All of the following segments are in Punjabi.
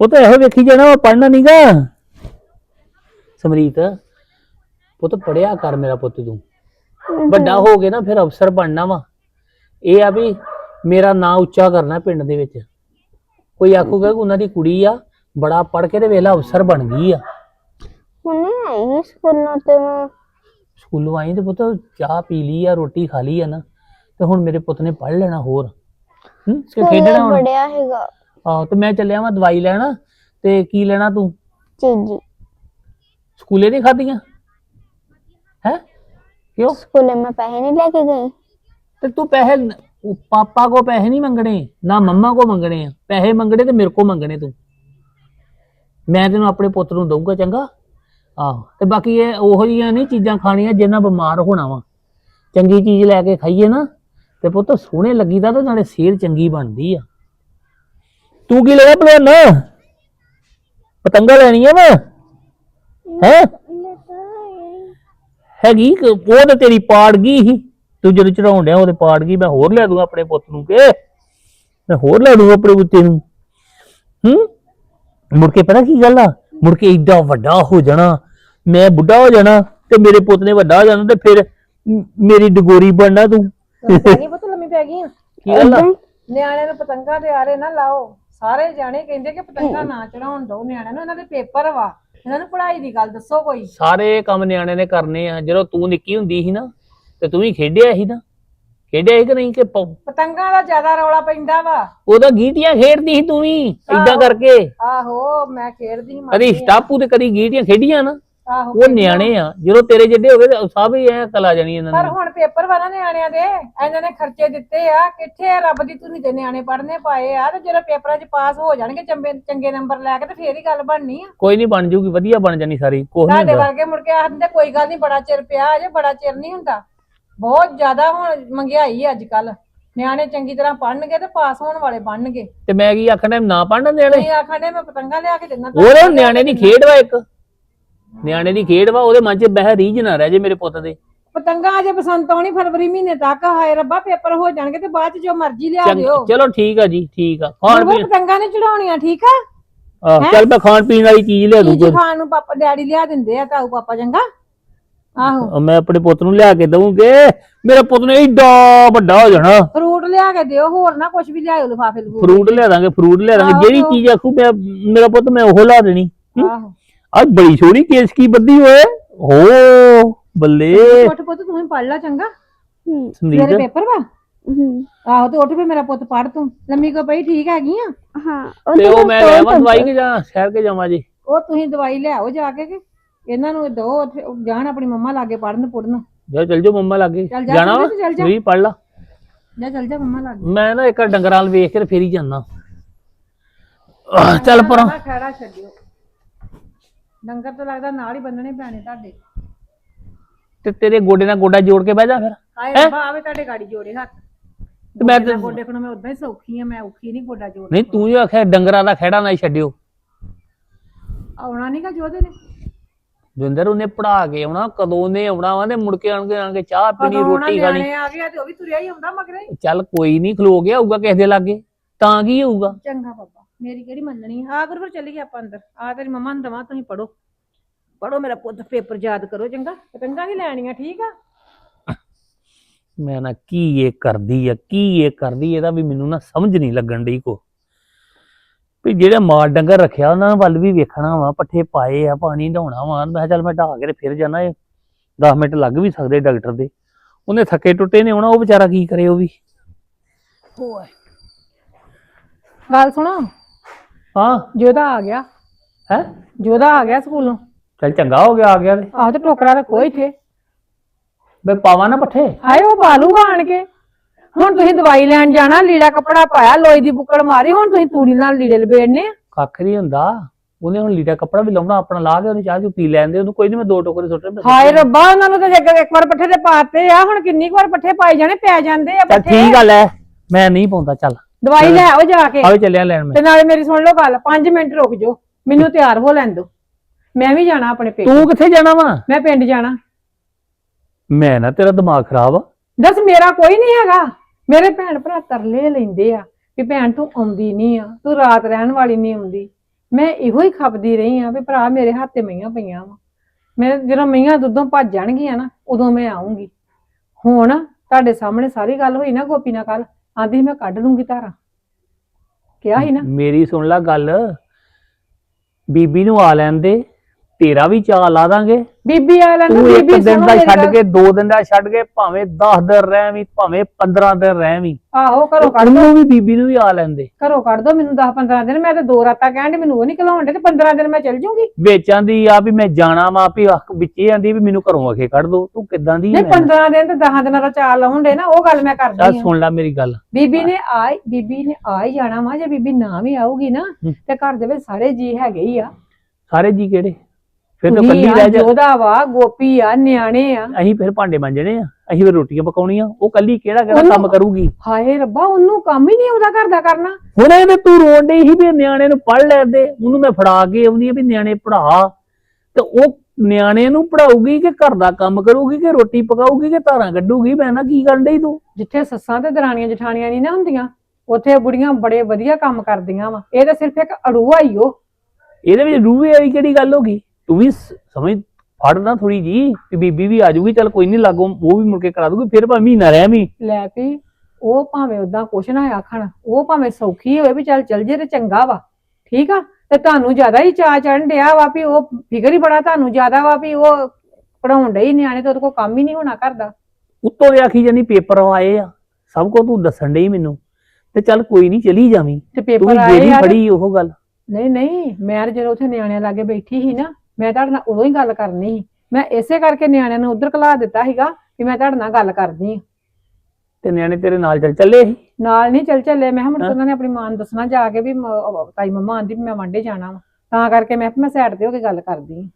ਪੁੱਤ ਇਹੋ ਵੇਖੀ ਜਾਣਾ ਵਾ ਪੜਨਾ ਨਹੀਂਗਾ ਸਮਰੀਤ ਪੁੱਤ ਪੜਿਆ ਕਰ ਮੇਰਾ ਪੁੱਤ ਤੂੰ। ਵੱਡਾ ਹੋ ਕੇ ਨਾ ਫਿਰ ਅਫਸਰ ਬਣਨਾ ਵਾ। ਇਹ ਆ ਵੀ ਮੇਰਾ ਨਾਂ ਉੱਚਾ ਕਰਨਾ ਪਿੰਡ ਦੇ ਵਿੱਚ। ਕੋਈ ਆਖੂਗਾ ਕਿ ਉਹਨਾਂ ਦੀ ਕੁੜੀ ਆ ਬੜਾ ਪੜ ਕੇ ਤੇ ਵੇਲਾ ਅਫਸਰ ਬਣ ਗਈ ਆ। ਹੁਣੇ ਆਈ ਸਕੂਲੋਂ ਤੇ ਮੈਂ। ਸਕੂਲੋਂ ਆਈ ਤੇ ਪੁੱਤ ਚਾਹ ਪੀ ਲਈ ਆ ਰੋਟੀ ਖਾ ਲਈ ਆ ਨਾ। ਤੇ ਹੁਣ ਮੇਰੇ ਪੁੱਤ ਨੇ ਪੜ ਲੈਣਾ ਹੋਰ। ਹੂੰ ਕਿ ਖੇਡਣਾ ਹੁਣ? ਪੜਿਆ ਹੈਗਾ। ਆਹੋ ਤੇ ਮੈਂ ਚੱਲਿਆ ਵਾਂ ਦਵਾਈ ਲੈਣ ਤੇ ਕੀ ਲੈਣਾ ਤੂੰ? ਚੀਜੀ। ਸਕੂਲੇ ਨਹੀਂ ਖਾਧੀਆਂ? ਹੈ? ਕਿਉਂ? ਸਕੂਲੇ ਮੈਂ ਪੈਸੇ ਨਹੀਂ ਲੈ ਕੇ ਗਈ। ਤੇ ਤੂੰ ਪੈਸੇ ਨ- ਉਹ ਪਾਪਾ ਕੋ ਪੈਸੇ ਨਹੀਂ ਮੰਗਣੇ ਨਾ ਮੰਮਾ ਕੋ ਮੰਗਣੇ ਆ ਪੈਸੇ ਮੰਗਣੇ ਤੇ ਮੇਰੇ ਕੋ ਮੰਗਣੇ ਤੂੰ। ਮੈਂ ਤੈਨੂੰ ਆਪਣੇ ਪੁੱਤ ਨੂੰ ਦਊਂਗਾ ਚੰਗਾ? ਆਹੋ ਤੇ ਬਾਕੀ ਇਹ ਉਹੋ ਜਿਹੀਆਂ ਨਹੀਂ ਚੀਜ਼ਾਂ ਖਾਣੀਆਂ ਜਿੰਨਾ ਬਿਮਾਰ ਹੋਣਾ ਵਾ। ਚੰਗੀ ਚੀਜ਼ ਲੈ ਕੇ ਖਾਈਏ ਨਾ ਤੇ ਪੁੱਤ ਸੋਹਣੇ ਲੱਗੀਦਾ ਤੇ ਨਾਲੇ ਸਿਹਤ ਚੰਗੀ ਬਣਦੀ ਆ। ਤੂੰ ਕੀ ਲੈਣਾ ਭਲਵਾਨ? ਪਤੰਗਾ ਲੈਣੀਆਂ ਵਾ? ਹੈ? ਹੈਗੀ ਉਹ ਤੇ ਤੇਰੀ ਪਾੜ ਗਈ ਸੀ। ਤੂੰ ਜਦੋਂ ਚੜਾਉਣ ਡਿਆ ਉਹਦੇ ਪਾੜ ਗਈ ਮੈਂ ਹੋਰ ਲੈ ਦੂੰਗਾ ਆਪਣੇ ਪੁੱਤ ਨੂੰ ਕਿ? ਮੈਂ ਹੋਰ ਲੈ ਦੂੰਗਾ ਆਪਣੇ ਪੁੱਤੇ ਨੂੰ। ਹੂੰ? ਮੁੜ ਕੇ ਪਤਾ ਕੀ ਗੱਲ ਆ? ਮੁੜ ਕੇ ਏਡਾ ਵੱਡਾ ਹੋ ਜਾਣਾ। ਮੈਂ ਬੁੱਢਾ ਹੋ ਜਾਣਾ ਤੇ ਮੇਰੇ ਪੁੱਤ ਨੇ ਵੱਡਾ ਹੋ ਜਾਣਾ ਤੇ ਫਿਰ ਮੇਰੀ ਡਗੋਰੀ ਬਣਨਾ ਤੂੰ। ਪੈ ਗਈ ਪੁੱਤ ਲੰਮੀ ਪੈ ਗਈ ਆ। ਕੀ ਗੱਲ ਆ? ਨਿਆਣਿਆਂ ਨੂੰ ਪਤੰਗਾਂ ਦੇ ਆਰੇ ਨਾ ਲਾਓ। ਸਾਰੇ ਜਾਣੇ ਕਹਿੰਦੇ ਕਿ ਪਤੰਗਾਂ ਨਾ ਚੜਾਉਣ ਦਿਓ ਨਿਆਣਿਆਂ ਨੂੰ ਇਹਨਾਂ ਦੇ ਪੇਪਰ ਵਾ। ਇਹਨਾਂ ਨੂੰ ਪੜ੍ਹਾਈ ਦੀ ਗੱਲ ਦੱਸੋ ਕੋਈ। ਸਾਰੇ ਕੰਮ ਨਿਆਣੇ ਨੇ ਕਰਨੇ ਆ। ਜਦੋਂ ਤੂੰ ਨਿੱਕੀ ਹੁੰਦੀ ਸੀ ਨਾ ਤੇ ਤੂੰ ਵੀ ਖੇਡਿਆ ਸੀ ਨਾ। ਖੇਡਿਆ ਸੀ ਕਿ ਨਹੀਂ ਕਿ ਪ- ਪਤੰਗਾਂ ਦਾ ਜ਼ਿਆਦਾ ਰੌਲਾ ਪੈਂਦਾ ਵਾ। ਉਹਦਾ ਗੀਟੀਆਂ ਖੇਡਦੀ ਸੀ ਤੂੰ ਵੀ ਆਹੋ। ਕਰਕੇ। ਆਹੋ ਮੈਂ ਖੇਡਦੀ ਸੀ ਕਦੀ ਮੰਨਦੀ ਸਟਾਪੂ ਤੇ ਕਦੀ ਗੀਟੀਆਂ ਖੇਡੀਆਂ ਨਾ। ਆਹੋ ਉਹ ਨਿਆਣੇ ਆ ਜਦੋਂ ਤੇਰੇ ਜਿੱਡੇ ਹੋ ਗਏ ਤੇ ਸਭ ਹੀ ਐ ਕਲਾ ਜਾਣੀ ਇਹਨਾਂ ਪਰ ਨੇ। ਹੁਣ ਪੇਪਰ ਵਾ ਨਾ ਨਿਆਣਿਆਂ ਦੇ ਇਹਨਾਂ ਨੇ ਖਰਚੇ ਦਿੱਤੇ ਆ ਕਿੱਥੇ ਆ ਰੱਬ ਦੀ ਧੁਨੀ ਤੇ ਨਿਆਣੇ ਪੜ੍ਹਨੇ ਪਾਏ ਆ ਤੇ ਜਦੋਂ ਪੇਪਰਾਂ 'ਚ ਪਾਸ ਹੋ ਜਾਣਗੇ ਚੰਗੇ ਚੰਗੇ ਨੰਬਰ ਲੈ ਕੇ ਤੇ ਫੇਰ ਹੀ ਗੱਲ ਬਣਨੀ ਆ। ਕੋਈ ਨਹੀਂ ਬਣ ਜੂਗੀ ਵਧੀਆ ਬਣ ਜਾਣੀ ਸਾਰੀ ਕੁਛ ਨਹੀਂ ਤੁਹਾਡੇ ਹੁੰਦਾ। ਵਰਗੇ ਮੁੜ ਕੇ ਆਖਦੇ ਕੋਈ ਗੱਲ ਨਹੀਂ ਬੜਾ ਚਿਰ ਪਿਆ ਅਜੇ ਬੜਾ ਚਿਰ ਨਹੀਂ ਹੁੰਦਾ। ਬਹੁਤ ਜ਼ਿਆਦਾ ਹੁਣ ਮਹਿੰਗਾਈ ਆ ਅੱਜ ਕੱਲ ਨਿਆਣੇ ਚੰਗੀ ਤਰ੍ਹਾਂ ਪੜਨਗੇ ਤੇ ਪਾਸ ਹੋਣ ਵਾਲੇ ਬਣਨਗੇ। ਤੇ ਮੈਂ ਕੀ ਆਖਣਾ ਨਾ ਪੜਨ ਦੇਣੇ? ਨਹੀਂ ਆਖਣੇ ਮੈਂ ਪਤੰਗਾ ਲਿਆ ਕੇ ਦਿੰਦਾ। ਉਹਦੇ ਨਿਆਣੇ ਦੀ ਖੇਡ ਵਾ ਇੱਕ? ਨਿਆਣੇ ਦੀ ਖੇਡ ਵਾ ਉਹਦੇ ਮਨ 'ਚ ਬਹਿ ਰੀਝ ਨਾ ਰਹਿ ਜੇ ਮੇਰੇ ਪੁੱਤ ਦੇ। ਪਤੰਗਾ ਅਜੇ ਬਸੰਤ ਆਉਣੀ ਫਰਵਰੀ ਮਹੀਨੇ ਤੱਕ ਹਾਏ ਰੱਬਾ ਪੇਪਰ ਹੋ ਜਾਣਗੇ ਤੇ ਬਾਅਦ ਚ ਜੋ ਮਰਜ਼ੀ ਲਿਆ ਚੰਗ- ਦਿਓ। ਚਲੋ ਠੀਕ ਆ ਜੀ ਠੀਕ ਆ। ਖਾਣ ਹੁਣ ਪੀਣ ਪਤੰਗਾ ਨੇ ਚੜਾਉਣੀਆਂ ਠੀਕ ਆ? ਆਹ, ਚੱਲ ਮੈਂ ਖਾਣ ਪੀਣ ਵਾਲੀ ਚੀਜ਼ ਲਿਆ ਚੀਜ਼ ਦੂੰਗਾ ਖਾਣ ਨੂੰ ਪਾਪਾ ਡੈਡੀ ਲਿਆ ਦਿੰਦੇ ਆ ਤਾਊ ਪਾਪਾ ਚੰਗਾ। ਆਹੋ। ਮੈਂ ਆਪਣੇ ਪੁੱਤ ਨੂੰ ਲਿਆ ਕੇ ਦਊਂਗੇ। ਮੇਰਾ ਪੁੱਤ ਨੇ ਏਡਾ ਵੱਡਾ ਹੋ ਜਾਣਾ। ਫਰੂਟ ਲਿਆ ਕੇ ਦਿਓ ਹੋਰ ਨਾ ਕੁਝ ਵੀ ਲਿਆਇਓ ਲਿਫਾਫੇ ਲਫੂਫੇ ਫਰੂਟ ਲਿਆ ਦਾਂਗੇ ਫਰੂਟ ਲਿਆ ਦਾਂਗੇ। ਜਿਹੜੀ ਚੀਜ਼ ਆਖੂ ਮੈਂ ਮੇਰਾ ਪੁੱਤ ਮੈਂ ਉਹ ਲਾ ਦੇਣੀ। ਆਹੋ। ਅੱਜ ਬੜੀ ਸੋਹਣੀ ਕੇਸ ਕੀ ਬੱਦੀ ਹੋਏ ਹੋ ਬੱਲੇ। ਉੱਠ ਪੁੱਤ ਤੂੰ ਹੀ ਪੜ ਲੈ ਚੰਗਾ। ਹੂੰ। ਤੇਰੇ ਸਮਰੀਤ ਪੇਪਰ ਵਾ? ਹੂੰ। ਆਹੋ ਤੇ ਉੱਠ ਵੀ ਮੇਰਾ ਪੁੱਤ ਪੜ ਤੂੰ। ਲੰਮੀ ਕੋ ਪਈ ਠੀਕ ਹੈਗੀ ਆ? ਹਾਂ ਤੇ ਉਹ ਮੈਂ ਲੈ ਆਵਾਂ ਤੋਂ- ਦਵਾਈ ਕਿ ਜਾਂ ਸ਼ਹਿਰ ਕੇ ਜਾਵਾਂ ਜੀ? ਉਹ ਤੁਸੀਂ ਦਵਾਈ ਲਿਆਓ ਜਾ ਕੇ ਕਿ ਇਹਨਾਂ ਨੂੰ ਦੋ ਉੱਥੇ ਉਹ ਜਾਣ ਆਪਣੀ ਮੰਮਾ ਲਾਗੇ ਪੜਨ ਪੁੜਨ। ਜਾ ਚੱਲ ਜਾ ਮੰਮਾ ਲਾਗੇ। ਚੱਲ ਜਾ ਜਾਣਾ ਵਾ ਚੱਲ ਜਾ। ਵੀ ਪੜ ਲਾ। ਜਾ ਚੱਲ ਜਾ ਮੰਮਾ ਲਾਗੇ। ਮੈਂ ਨਾ ਇੱਕ ਡੰਗਰਾਂ ਵੱਲ ਵੇਖ ਕੇ ਤੇ ਫੇਰ ਹੀ ਜਾਂਦਾ। ਚੱਲ ਪਰਾਂ। ਖੜਾ ਛੱਡਿਓ। ਡੰਗਰ ਤਾਂ ਲੱਗਦਾ ਨਾਲ ਹੀ ਬੰਨਣੇ ਪੈਣੇ ਤੁਹਾਡੇ। ਤੇ ਤੇਰੇ ਗੋਡੇ ਨਾਲ ਗੋਡਾ ਜੋੜ ਕੇ ਬਹਿ ਜਾ ਫਿਰ। ਹਾਏ ਰੱਬਾ ਆਵੇ ਤੁਹਾਡੇ ਗਾੜੀ ਜੋੜੇ ਹੱਥ। ਤੇ ਮੈਂ ਤੇ ਗੋਡੇ ਕੋਲ ਮੈਂ ਉਦਾਂ ਹੀ ਸੌਖੀ ਆ ਮੈਂ ਔਖੀ ਨਹੀਂ ਗੋਡਾ ਜੋੜ ਨਹੀਂ ਤੂੰ ਜੋ ਆਖਿਆ ਡੰਗਰਾਂ ਦਾ ਖਹਿੜਾ ਨਾ ਹੀ ਛੱਡਿਓ। ਆਉਣਾ ਨਹੀਂਗਾ ਜੋਦੇ ਨੇ? ਜਿੰਦਰ ਉਹਨੇ ਪੜਾ ਕੇ ਆਉਣਾ ਕਦੋਂ ਉਹਨੇ ਆਉਣਾ ਵਾ ਤੇ ਮੁੜ ਕੇ ਆਣਗੇ ਆਣਗੇ ਚਾਹ ਪੀਣੀ ਕਦੋਂ ਆਉਣਾ ਰੋਟੀ ਖਾਣੀ। ਆ ਗਿਆ ਤੇ ਉਹ ਵੀ ਤੁਰਿਆ ਹੀ ਹੁੰਦਾ ਮਗਰੇ ਚੱਲ ਕੋਈ ਨਹੀਂ ਖਲੋ ਗਿਆ ਹੋਊਗਾ ਕਿਸੇ ਦੇ ਲਾਗੇ ਤਾਂ ਕੀ ਹੋਊਗਾ? ਚੰਗਾ ਬਾਬਾ। ਮੇਰੀ ਕਿਹੜੀ ਮੰਨਣੀ ਆ? ਗੁਰੂ ਫਿਰ ਚੱਲੀਏ ਆਪਾਂ ਅੰਦਰ। ਆ ਤੇਰੀ ਮੰਮਾ ਨੂੰ ਦਵਾ ਤੁਸੀਂ ਪੜੋ ਪੜੋ ਮੇਰਾ ਪੁੱਤ ਪੇਪਰ ਯਾਦ ਕਰੋ ਚੰਗਾ। ਪਤੰਗਾਂ ਵੀ ਲੈਣੀਆਂ ਠੀਕ ਆ? ਮੈਂ ਨਾ ਕੀ ਇਹ ਕਰਦੀ ਆ ਕੀ ਇਹ ਕਰਦੀ ਇਹਦਾ ਵੀ ਮੈਨੂੰ ਨਾ ਸਮਝ ਨਹੀਂ ਲੱਗਣ ਡਈ ਕੋ। ਵੀ ਜਿਹੜੇ ਮਾਲ ਡੰਗਰ ਰੱਖਿਆ ਉਹਨਾਂ ਵੱਲ ਵੀ ਵੇਖਣਾ ਵਾ ਪੱਠੇ ਪਾਏ ਆ ਪਾਣੀ ਢਾਉਣਾ ਵਾ। ਮੈਂ ਚੱਲ ਮੈਂ ਢਾ ਕੇ ਫਿਰ ਜਾਣਾ ਇਹ 10 ਮਿੰਟ ਲੱਗ ਵੀ ਸਕਦੇ ਡਾਕਟਰ ਦੇ। ਉਹਨੇ ਥੱਕੇ ਟੁੱਟੇ ਨੇ ਆਉਣਾ ਉਹ ਵਿਚਾਰਾ ਕੀ ਕਰੇ ਉਹ ਵੀ। ਗੱਲ ਸੁਣੋ। ਹਾਂ। ਜੋਦਾ ਆ ਗਿਆ। ਹੈ? ਜੋਦਾ ਆ ਗਿਆ ਸਕੂਲੋਂ। ਚੱਲ ਚੰਗਾ ਹੋ ਗਿਆ ਆ ਗਿਆ ਤੇ। ਆਹ ਤੇ ਟੋਕਰਾ ਰੱਖੋ ਇੱਥੇ। ਬਈ ਪਾਵਾਂ ਨਾ ਪੱਠੇ। ਹਾਏ ਉਹ ਪਾਲੂਗਾ ਆਣ ਕੇ। ਹੁਣ ਤੁਸੀਂ ਦਵਾਈ ਲੈਣ ਜਾਣਾ ਲੀੜਾ ਕੱਪੜਾ ਪਾਇਆ ਲੋਈ ਦੀ ਬੁੱਕੜ ਮਾਰੀ ਹੁਣ ਤੁਸੀਂ ਤੂੜੀ ਨਾਲ ਲੀੜੇ ਲਬੇੜਨੇ ਆ। ਕੱਖ ਨਹੀਂ ਹੁੰਦਾ। ਉਹਨੇ ਹੁਣ ਲੀੜਾ ਕੱਪੜਾ ਵੀ ਲਾਉਣਾ ਆਪਣਾ ਲਾ ਕੇ ਉਹਨੇ ਚਾਹ ਚੂ ਪੀ ਲੈਂਦੇ ਉਹਨੂੰ ਕੋਈ ਨਹੀਂ ਮੈਂ ਦੋ ਟੋਕਰੇ ਸੁੱਟੇ ਮੈਂ ਹਾਏ ਰੱਬਾ ਉਹਨਾਂ ਨੂੰ ਤਾਂ ਇੱਕ ਇੱਕ ਵਾਰ ਪੱਠੇ ਤੇ ਪਾਤੇ ਆ ਹੁਣ ਕਿੰਨੀ ਕੁ ਵਾਰ ਪੱਠੇ ਪਾਈ ਜਾਣੇ ਪੈ ਜਾਂਦੇ ਆ ਚੱਲ ਪੱਠੇ। ਠੀਕ ਗੱਲ ਐ ਮੈਂ ਨਹੀਂ ਪਾਉਂਦਾ ਚੱਲ। ਦਵਾਈ ਲੈ ਆਓ ਜਾ ਕੇ। ਆਵੇ ਚੱਲਿਆ ਲੈਣ ਮੈਂ। ਤੇ ਨਾਲੇ ਮੇਰੀ ਸੁਣ ਲਓ ਗੱਲ 5 ਮਿੰਟ ਰੁਕ ਜਾਓ। ਮੈਨੂੰ ਤਿਆਰ ਹੋ ਲੈਣ ਦਿਓ ਮੈਂ ਵੀ ਜਾਣਾ ਆਪਣੇ ਪੇਕੇ ਤੂੰ ਕਿੱਥੇ ਜਾਣਾ ਵਾ? ਮੈਂ ਪਿੰਡ ਜਾਣਾ। ਮੈਂ ਨਾ ਤੇਰਾ ਦਿਮਾਗ ਖਰਾਬ ਆ। ਦੱਸ ਮੇਰਾ ਕੋਈ ਨਹੀਂ ਹੈਗਾ। ਮੇਰੇ ਭੈਣ ਭਰਾ ਤਰਲੇ ਲੈਂਦੇ ਆ ਕਿ ਭੈਣ ਤੂੰ ਆਉਂਦੀ ਨਹੀਂ ਆ ਤੂੰ ਰਾਤ ਰਹਿਣ ਵਾਲੀ ਨਹੀਂ ਆਉਂਦੀ। ਮੈਂ ਇਹੋ ਹੀ ਖਪਦੀ ਰਹੀ ਆ ਵੀ ਭਰਾ ਮੇਰੇ ਹੱਥ ਤੇ ਮਈਆਂ ਪਈਆਂ ਵਾ। ਮੈਂ ਜਦੋਂ ਮਈਆਂ ਦੁੱਧੋਂ ਭੱਜ ਜਾਣਗੀਆਂ ਨਾ ਉਦੋਂ ਮੈਂ ਆਉਂਗੀ ਹੁਣ ਤੁਹਾਡੇ ਸਾਹਮਣੇ ਸਾਰੀ ਗੱਲ ਹੋਈ ਨਾ ਗੋਪੀ ਨਾਲ ਕੱਲ ਆਂਦੀ ਮੈਂ ਕੱਢ ਲੂੰਗੀ ਧਾਰਾ। ਕਿਹਾ ਸੀ ਨਾ। ਮੇਰੀ ਸੁਣ ਲੈ ਗੱਲ। ਬੀਬੀ ਨੂੰ ਆ ਲੈਣ ਦੇ। ਤੇਰਾ ਵੀ ਚਾਅ ਲਾ ਦਾਂਗੇ। ਬੀਬੀ ਆ ਲੈਣ ਤੂੰ ਇੱਕ ਬੀਬੀ ਦਿਨ ਸੁਣੋ ਦਾ ਮੇਰੀ ਛੱਡ ਗੱਲ। ਕੇ ਦੋ ਦਿਨ ਦਾ ਛੱਡ ਕੇ ਭਾਵੇਂ 10 ਦਿਨ ਰਹਿ ਵੀ ਭਾਵੇਂ 15 ਦਿਨ ਰਹਿ ਵੀ। ਆਹੋ ਘਰੋਂ ਕੱਢ ਦੋ। ਉਹਨੂੰ ਵੀ ਬੀਬੀ ਨੂੰ ਵੀ ਆ ਲੈਂਦੇ। ਘਰੋਂ ਕੱਢ ਦੋ ਮੈਨੂੰ 10 15 ਦਿਨ ਮੈਂ ਤਾਂ ਦੋ ਰਾਤਾਂ ਕਹਿਣ ਡਈ ਮੈਨੂੰ ਉਹ ਨਹੀਂ ਘਲਾਉਣ ਦੇ ਤੇ 15 ਦਿਨ ਮੈਂ ਚੱਲ ਜੂੰਗੀ। ਵੇਚਾਂ ਦੀ ਆ ਵੀ ਮੈਂ ਜਾਣਾ ਵਾ ਵੀ ਆਹ ਵਿੱਚੇ ਆਂਦੀ ਵੀ ਮੈਨੂੰ ਘਰੋਂ ਆਖੇ ਕੱਢ ਦੋ ਤੂੰ ਕਿੱਦਾਂ ਦੀ ਨਹੀਂ ਹੈ 15 ਦਿਨ ਤੇ 10 ਦਿਨਾਂ ਦਾ ਚਾਲ ਲਾਉਣ ਦੇ ਨਾ ਉਹ ਗੱਲ ਮੈਂ ਚੱਲ ਕਰਦੀ ਆ। ਸੁਣ ਲੈ ਮੇਰੀ ਗੱਲ। ਬੀਬੀ ਨੇ ਆਈ ਬੀਬੀ ਨੇ ਆ ਹੀ ਜਾਣਾ ਵਾ ਜੇ ਬੀਬੀ ਨਾ ਵੀ ਆਊਗੀ ਨਾ ਹੂੰ। ਤੇ ਘਰ ਦੇ ਵਿੱਚ ਸਾਰੇ ਜੀ ਹੈਗੇ ਹੀ ਆ। ਸਾਰੇ ਜੀ ਕਿਹੜੇ? ਫਿਰ ਤਾਂ ਕੱਲੀ ਰਹਿ ਜਾ। ਜੋਧਾ ਵਾ ਗੋਪੀ ਆ ਨਿਆਣੇ ਆ। ਅਸੀਂ ਫਿਰ ਭਾਂਡੇ ਮਾਂਜਣੇ ਆ। ਅਸੀਂ ਫਿਰ ਰੋਟੀਆਂ ਪਕਾਉਣੀਆਂ। ਉਹ ਕੱਲੀ ਕਿਹੜਾ ਕਿਹੜਾ ਕੰਮ ਕਰੂਗੀ? ਹਾਏ ਰੱਬਾ ਉਹਨੂੰ ਕੰਮ ਹੀ ਨਹੀਂ ਆਉਂਦਾ ਘਰ ਦਾ ਕਰਨਾ। ਹੁਣ ਇਹਦੇ ਤੂੰ ਰੋਣ ਡਈ ਸੀ ਵੀ ਨਿਆਣੇ ਨੂੰ ਪੜ ਲੈਂਦੇ ਉਹਨੂੰ ਮੈਂ ਫੜਾ ਕੇ ਆਉਂਦੀ ਆ ਵੀ ਨਿਆਣੇ ਪੜਾ ਤੇ ਉਹ ਨਿਆਣੇ ਨੂੰ ਪੜਾਊਗੀ ਕਿ ਘਰ ਦਾ ਕੰਮ ਕਰੂਗੀ ਕਿ ਰੋਟੀ ਪਕਾਊਗੀ ਕਿ ਧਾਰਾਂ ਕੱਢੂਗੀ? ਮੈਂ ਨਾ ਕੀ ਕਰਨ ਡਈ ਤੂੰ? ਜਿੱਥੇ ਸੱਸਾਂ ਤੇ ਦਰਾਣੀਆਂ ਜਠਾਣੀਆਂ ਨਹੀਂ ਨਾ ਹੁੰਦੀਆਂ ਉੱਥੇ ਬੁੜੀਆਂ ਬੜੇ ਵਧੀਆ ਕੰਮ ਕਰਦੀਆਂ ਵਾ। ਇਹ ਤਾਂ ਸਿਰਫ ਇੱਕ ਅੜੂਆ ਹੀ ਉਹ ਇਹਦੇ ਵਿੱਚ ਰੂਹੇ ਵਾਲੀ ਕਿਹੜੀ ਗੱਲ ਹੋ ਗਈ? ਤੂੰ ਵੀ ਸਮਝ ਫੜਨਾ ਥੋੜੀ ਜੀ ਵੀ ਬੀਬੀ ਵੀ ਆ ਜਾਊਗੀ ਚੱਲ ਕੋਈ ਨਹੀਂ ਲਾਗੋ ਉਹ ਵੀ ਮੁੜ ਕੇ ਕਰਾ ਦੂਗੀ ਫਿਰ ਭਾਵੇਂ ਮਹੀਨਾ ਰਹਿ ਵੀ। ਲੈ ਵੀ ਉਹ ਭਾਵੇਂ ਉਦਾਂ ਕੁਛ ਨਾ ਆਖਣ ਉਹ ਭਾਵੇਂ ਸੌਖੀ ਹੋਵੇ ਵੀ ਚੱਲ ਚੱਲ ਜੇ ਤੇ ਚੰਗਾ ਵਾ ਠੀਕ ਆ? ਤੇ ਤੁਹਾਨੂੰ ਜ਼ਿਆਦਾ ਹੀ ਚਾਅ ਚੜਨ ਡਿਆ ਵਾ ਵੀ ਉਹ ਫਿਕਰ ਹੀ ਬੜਾ ਤੁਹਾਨੂੰ ਜ਼ਿਆਦਾ ਵਾ ਵੀ ਉਹ ਪੜਾਉਣ ਡਈ ਨਿਆਣੇ ਤੇ ਉਹਦੇ ਕੋਲ ਕੰਮ ਹੀ ਨਹੀਂ ਹੋਣਾ ਕਰਦਾ ਉੱਤੋਂ ਦੇ ਆਖੀ ਜਾਨੀ ਪੇਪਰ ਆਏ ਆ ਸਭ ਕੋ ਤੂੰ ਦੱਸਣ ਡਈ ਮੈਨੂੰ ਤੇ ਚੱਲ ਕੋਈ ਨਹੀਂ ਚਲੀ ਜਾਵੀਂ ਤੇ ਤੂੰ ਪੇਪਰ ਆਏ ਜਿਹੜੀ ਯਾਰ ਬੜੀ ਉਹ ਗੱਲ। ਨਹੀਂ ਨਹੀਂ ਮੈਂ ਜਦੋਂ ਉੱਥੇ ਨਿਆਣਿਆਂ ਲਾਗੇ ਬੈਠੀ ਸੀ ਨਾ ਮੈਂ ਤੁਹਾਡੇ ਨਾਲ ਉਦੋਂ ਹੀ ਗੱਲ ਕਰਨੀ ਸੀ। ਮੈਂ ਇਸੇ ਕਰਕੇ ਨਿਆਣਿਆਂ ਨੂੰ ਉਧਰ ਘਲਾ ਦਿੱਤਾ ਸੀਗਾ ਕਿ ਮੈਂ ਤੁਹਾਡੇ ਨਾਲ ਗੱਲ ਕਰਨੀ ਆ ਤੇ ਨਿਆਣੇ ਤੇਰੇ ਨਾਲ ਚੱਲ ਚੱਲੇ ਸੀ? ਨਾਲ ਨਹੀਂ ਚੱਲ ਚੱਲੇ। ਮੈਂ ਕਿਹਾ ਮੁੜ ਕੇ ਹਾਂ। ਉਹਨਾਂ ਨੇ ਆਪਣੀ ਮਾਂ ਨੂੰ ਦੱਸਣਾ ਜਾ ਕੇ ਵੀ ਮ- ਤਾਈ ਮੰਮਾ ਆਂਦੀ ਵੀ ਮੈਂ ਵਾਂਡੇ ਜਾਣਾ ਵਾ। ਤਾਂ ਕਰਕੇ ਮੈਂ ਕਿਹਾ ਮੈਂ ਸਾਈਡ ਤੇ ਹੋ ਕੇ ਗੱਲ ਕਰਦੀ